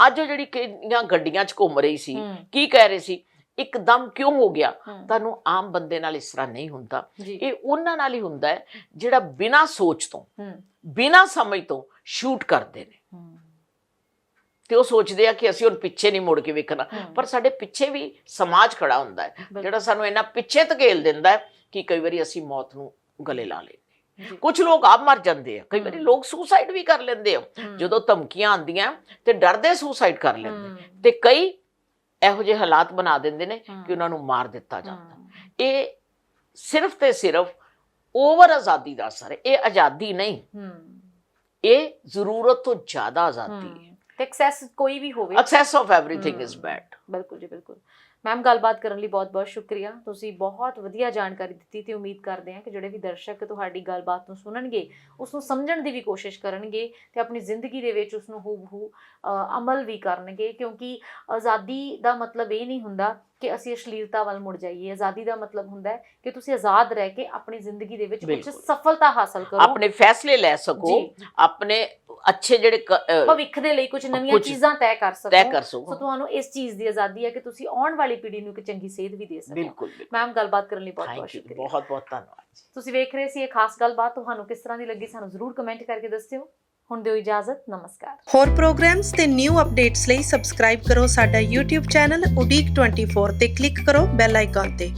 ਅੱਜ ਉਹ ਜਿਹੜੀ ਕਿੰਨੀਆਂ ਗੱਡੀਆਂ 'ਚ ਘੁੰਮ ਰਹੀ ਸੀ ਕੀ ਕਹਿ ਰਹੇ ਸੀ? ਇੱਕਦਮ ਕਿਉਂ ਹੋ ਗਿਆ? ਤੁਹਾਨੂੰ ਆਮ ਬੰਦੇ ਨਾਲ ਇਸ ਤਰ੍ਹਾਂ ਨਹੀਂ ਹੁੰਦਾ। ਇਹ ਉਹਨਾਂ ਨਾਲ ਹੀ ਹੁੰਦਾ ਹੈ ਜਿਹੜਾ ਬਿਨਾਂ ਸੋਚ ਤੋਂ ਬਿਨਾਂ ਸਮਝ ਤੋਂ ਸ਼ੂਟ ਕਰਦੇ ਨੇ। ਤੇ ਉਹ ਸੋਚਦੇ ਆ ਕਿ ਅਸੀਂ ਹੁਣ ਪਿੱਛੇ ਨਹੀਂ ਮੁੜ ਕੇ ਵੇਖਣਾ। ਪਰ ਸਾਡੇ ਪਿੱਛੇ ਵੀ ਸਮਾਜ ਖੜਾ ਹੁੰਦਾ ਹੈ। ਜਿਹੜਾ ਸਾਨੂੰ ਇੰਨਾ ਪਿੱਛੇ ਧਕੇਲ ਦਿੰਦਾ ਹੈ ਕਿ ਕਈ ਵਾਰੀ ਅਸੀਂ ਮੌਤ ਨੂੰ ਗਲੇ ਲਾ ਜੀ। ਕੁਝ ਲੋਕ ਆਪ ਮਰ ਜਾਂਦੇ ਆ। ਕਈ ਵਾਰੀ। ਲੋਕ ਸੁਸਾਈਡ ਵੀ ਕਰ ਲੈਂਦੇ ਆ। ਜਦੋਂ ਧਮਕੀਆਂ ਆਉਂਦੀਆਂ ਤੇ ਡਰਦੇ ਸੁਸਾਈਡ ਕਰ ਲੈਂਦੇ। ਤੇ ਕਈ ਇਹੋ ਜਿਹੇ ਹਾਲਾਤ ਬਣਾ ਦਿੰਦੇ ਨੇ ਕਿ ਉਹਨਾਂ ਨੂੰ ਮਾਰ ਦਿੱਤਾ ਜਾਂਦਾ। ਇਹ ਸਿਰਫ ਤੇ ਸਿਰਫ ਓਵਰ ਆਜ਼ਾਦੀ ਦਾ ਅਸਰ ਹੈ। ਇਹ ਆਜ਼ਾਦੀ ਨਹੀਂ। ਇਹ ਜ਼ਰੂਰਤ ਤੋਂ ਜ਼ਿਆਦਾ ਆਜ਼ਾਦੀ ਹੈ। ਐਕਸੈਸ ਕੋਈ ਵੀ ਹੋਵੇ। Excess of everything is. Bad ਬਿਲਕੁਲ ਜੀ ਬਿਲਕੁਲ। ਮੈਮ ਗੱਲਬਾਤ ਕਰਨ ਲਈ ਬਹੁਤ-ਬਹੁਤ ਸ਼ੁਕਰੀਆ। ਤੁਸੀਂ ਬਹੁਤ ਵਧੀਆ ਜਾਣਕਾਰੀ ਦਿੱਤੀ ਤੇ ਉਮੀਦ ਕਰਦੇ ਹਾਂ ਕਿ ਜਿਹੜੇ ਵੀ ਦਰਸ਼ਕ ਤੁਹਾਡੀ ਗੱਲਬਾਤ ਨੂੰ ਸੁਣਨਗੇ ਉਸ ਨੂੰ ਸਮਝਣ ਦੀ ਵੀ ਕੋਸ਼ਿਸ਼ ਕਰਨਗੇ ਤੇ ਆਪਣੀ ਜ਼ਿੰਦਗੀ ਦੇ ਵਿੱਚ ਉਸ ਨੂੰ ਹੂਬਹੂ ਅਮਲ ਵੀ ਕਰਨਗੇ ਕਿਉਂਕਿ ਆਜ਼ਾਦੀ ਦਾ ਮਤਲਬ ਇਹ ਨਹੀਂ ਹੁੰਦਾ ਕਿ ਅਸੀਂ ਅਸ਼ਲੀਲਤਾ ਵੱਲ ਮੁੜ ਜਾਈਏ ਆਜ਼ਾਦੀ ਦਾ ਮਤਲਬ ਹੁੰਦਾ ਹੈ ਕਿ ਤੁਸੀਂ ਆਜ਼ਾਦ ਰਹਿ ਕੇ ਆਪਣੀ ਜ਼ਿੰਦਗੀ ਦੇ ਵਿੱਚ ਕੁਝ। ਸਫਲਤਾ ਹਾਸਲ ਕਰੋ। ਆਪਣੇ ਫੈਸਲੇ ਲੈ ਸਕੋ ਆਪਣੇ ਅੱਛੇ ਜਿਹੜੇ ਭਵਿੱਖ ਦੇ ਲਈ ਕੁਝ ਨਵੀਆਂ ਚੀਜ਼ਾਂ ਤੈਅ ਕਰ ਸਕੋ। ਤੈਅ ਕਰ ਸੋ ਸਕੋ ਤੁਹਾਨੂੰ ਇਸ ਚੀਜ਼ ਦੀ ਆਜ਼ਾਦੀ ਹੈ ਕਿ ਤੁਸੀਂ ਆਉਣ ਵਾਲੀ ਪੀੜ੍ਹੀ ਨੂੰ ਇੱਕ ਚੰਗੀ ਸੇਧ ਵੀ ਦੇ ਸਕੋ। ਬਿਲਕੁਲ ਮੈਮ ਗੱਲਬਾਤ ਕਰਨ ਲਈ ਬਹੁਤ-ਬਹੁਤ ਥੈਂਕ ਯੂ ਸ਼ੁਕਰੀਆ। ਬਹੁਤ ਬਹੁਤ ਧੰਨਵਾਦ। ਤੁਸੀਂ ਵੇਖ ਰਹੇ ਸੀ ਇਹ ਖਾਸ ਗੱਲਬਾਤ ਤੁਹਾਨੂੰ ਕਿਸ ਤਰ੍ਹਾਂ ਦੀ ਲੱਗੀ ਸਾਨੂੰ ਜ਼ਰੂਰ ਕਮੈਂਟ ਕਰਕੇ ਦੱਸਿਓ। ਹੁਣ ਦਿਓ ਇਜਾਜ਼ਤ, ਨਮਸਕਾਰ। ਹੋਰ ਪ੍ਰੋਗਰਾਮਸ ਤੇ ਨਿਊ ਅਪਡੇਟਸ ਲਈ ਸਬਸਕ੍ਰਾਈਬ ਕਰੋ ਸਾਡਾ YouTube ਚੈਨਲ ਉਡੀਕ 24 ਤੇ ਕਲਿੱਕ ਕਰੋ ਬੈਲ ਆਈਕਨ ਤੇ।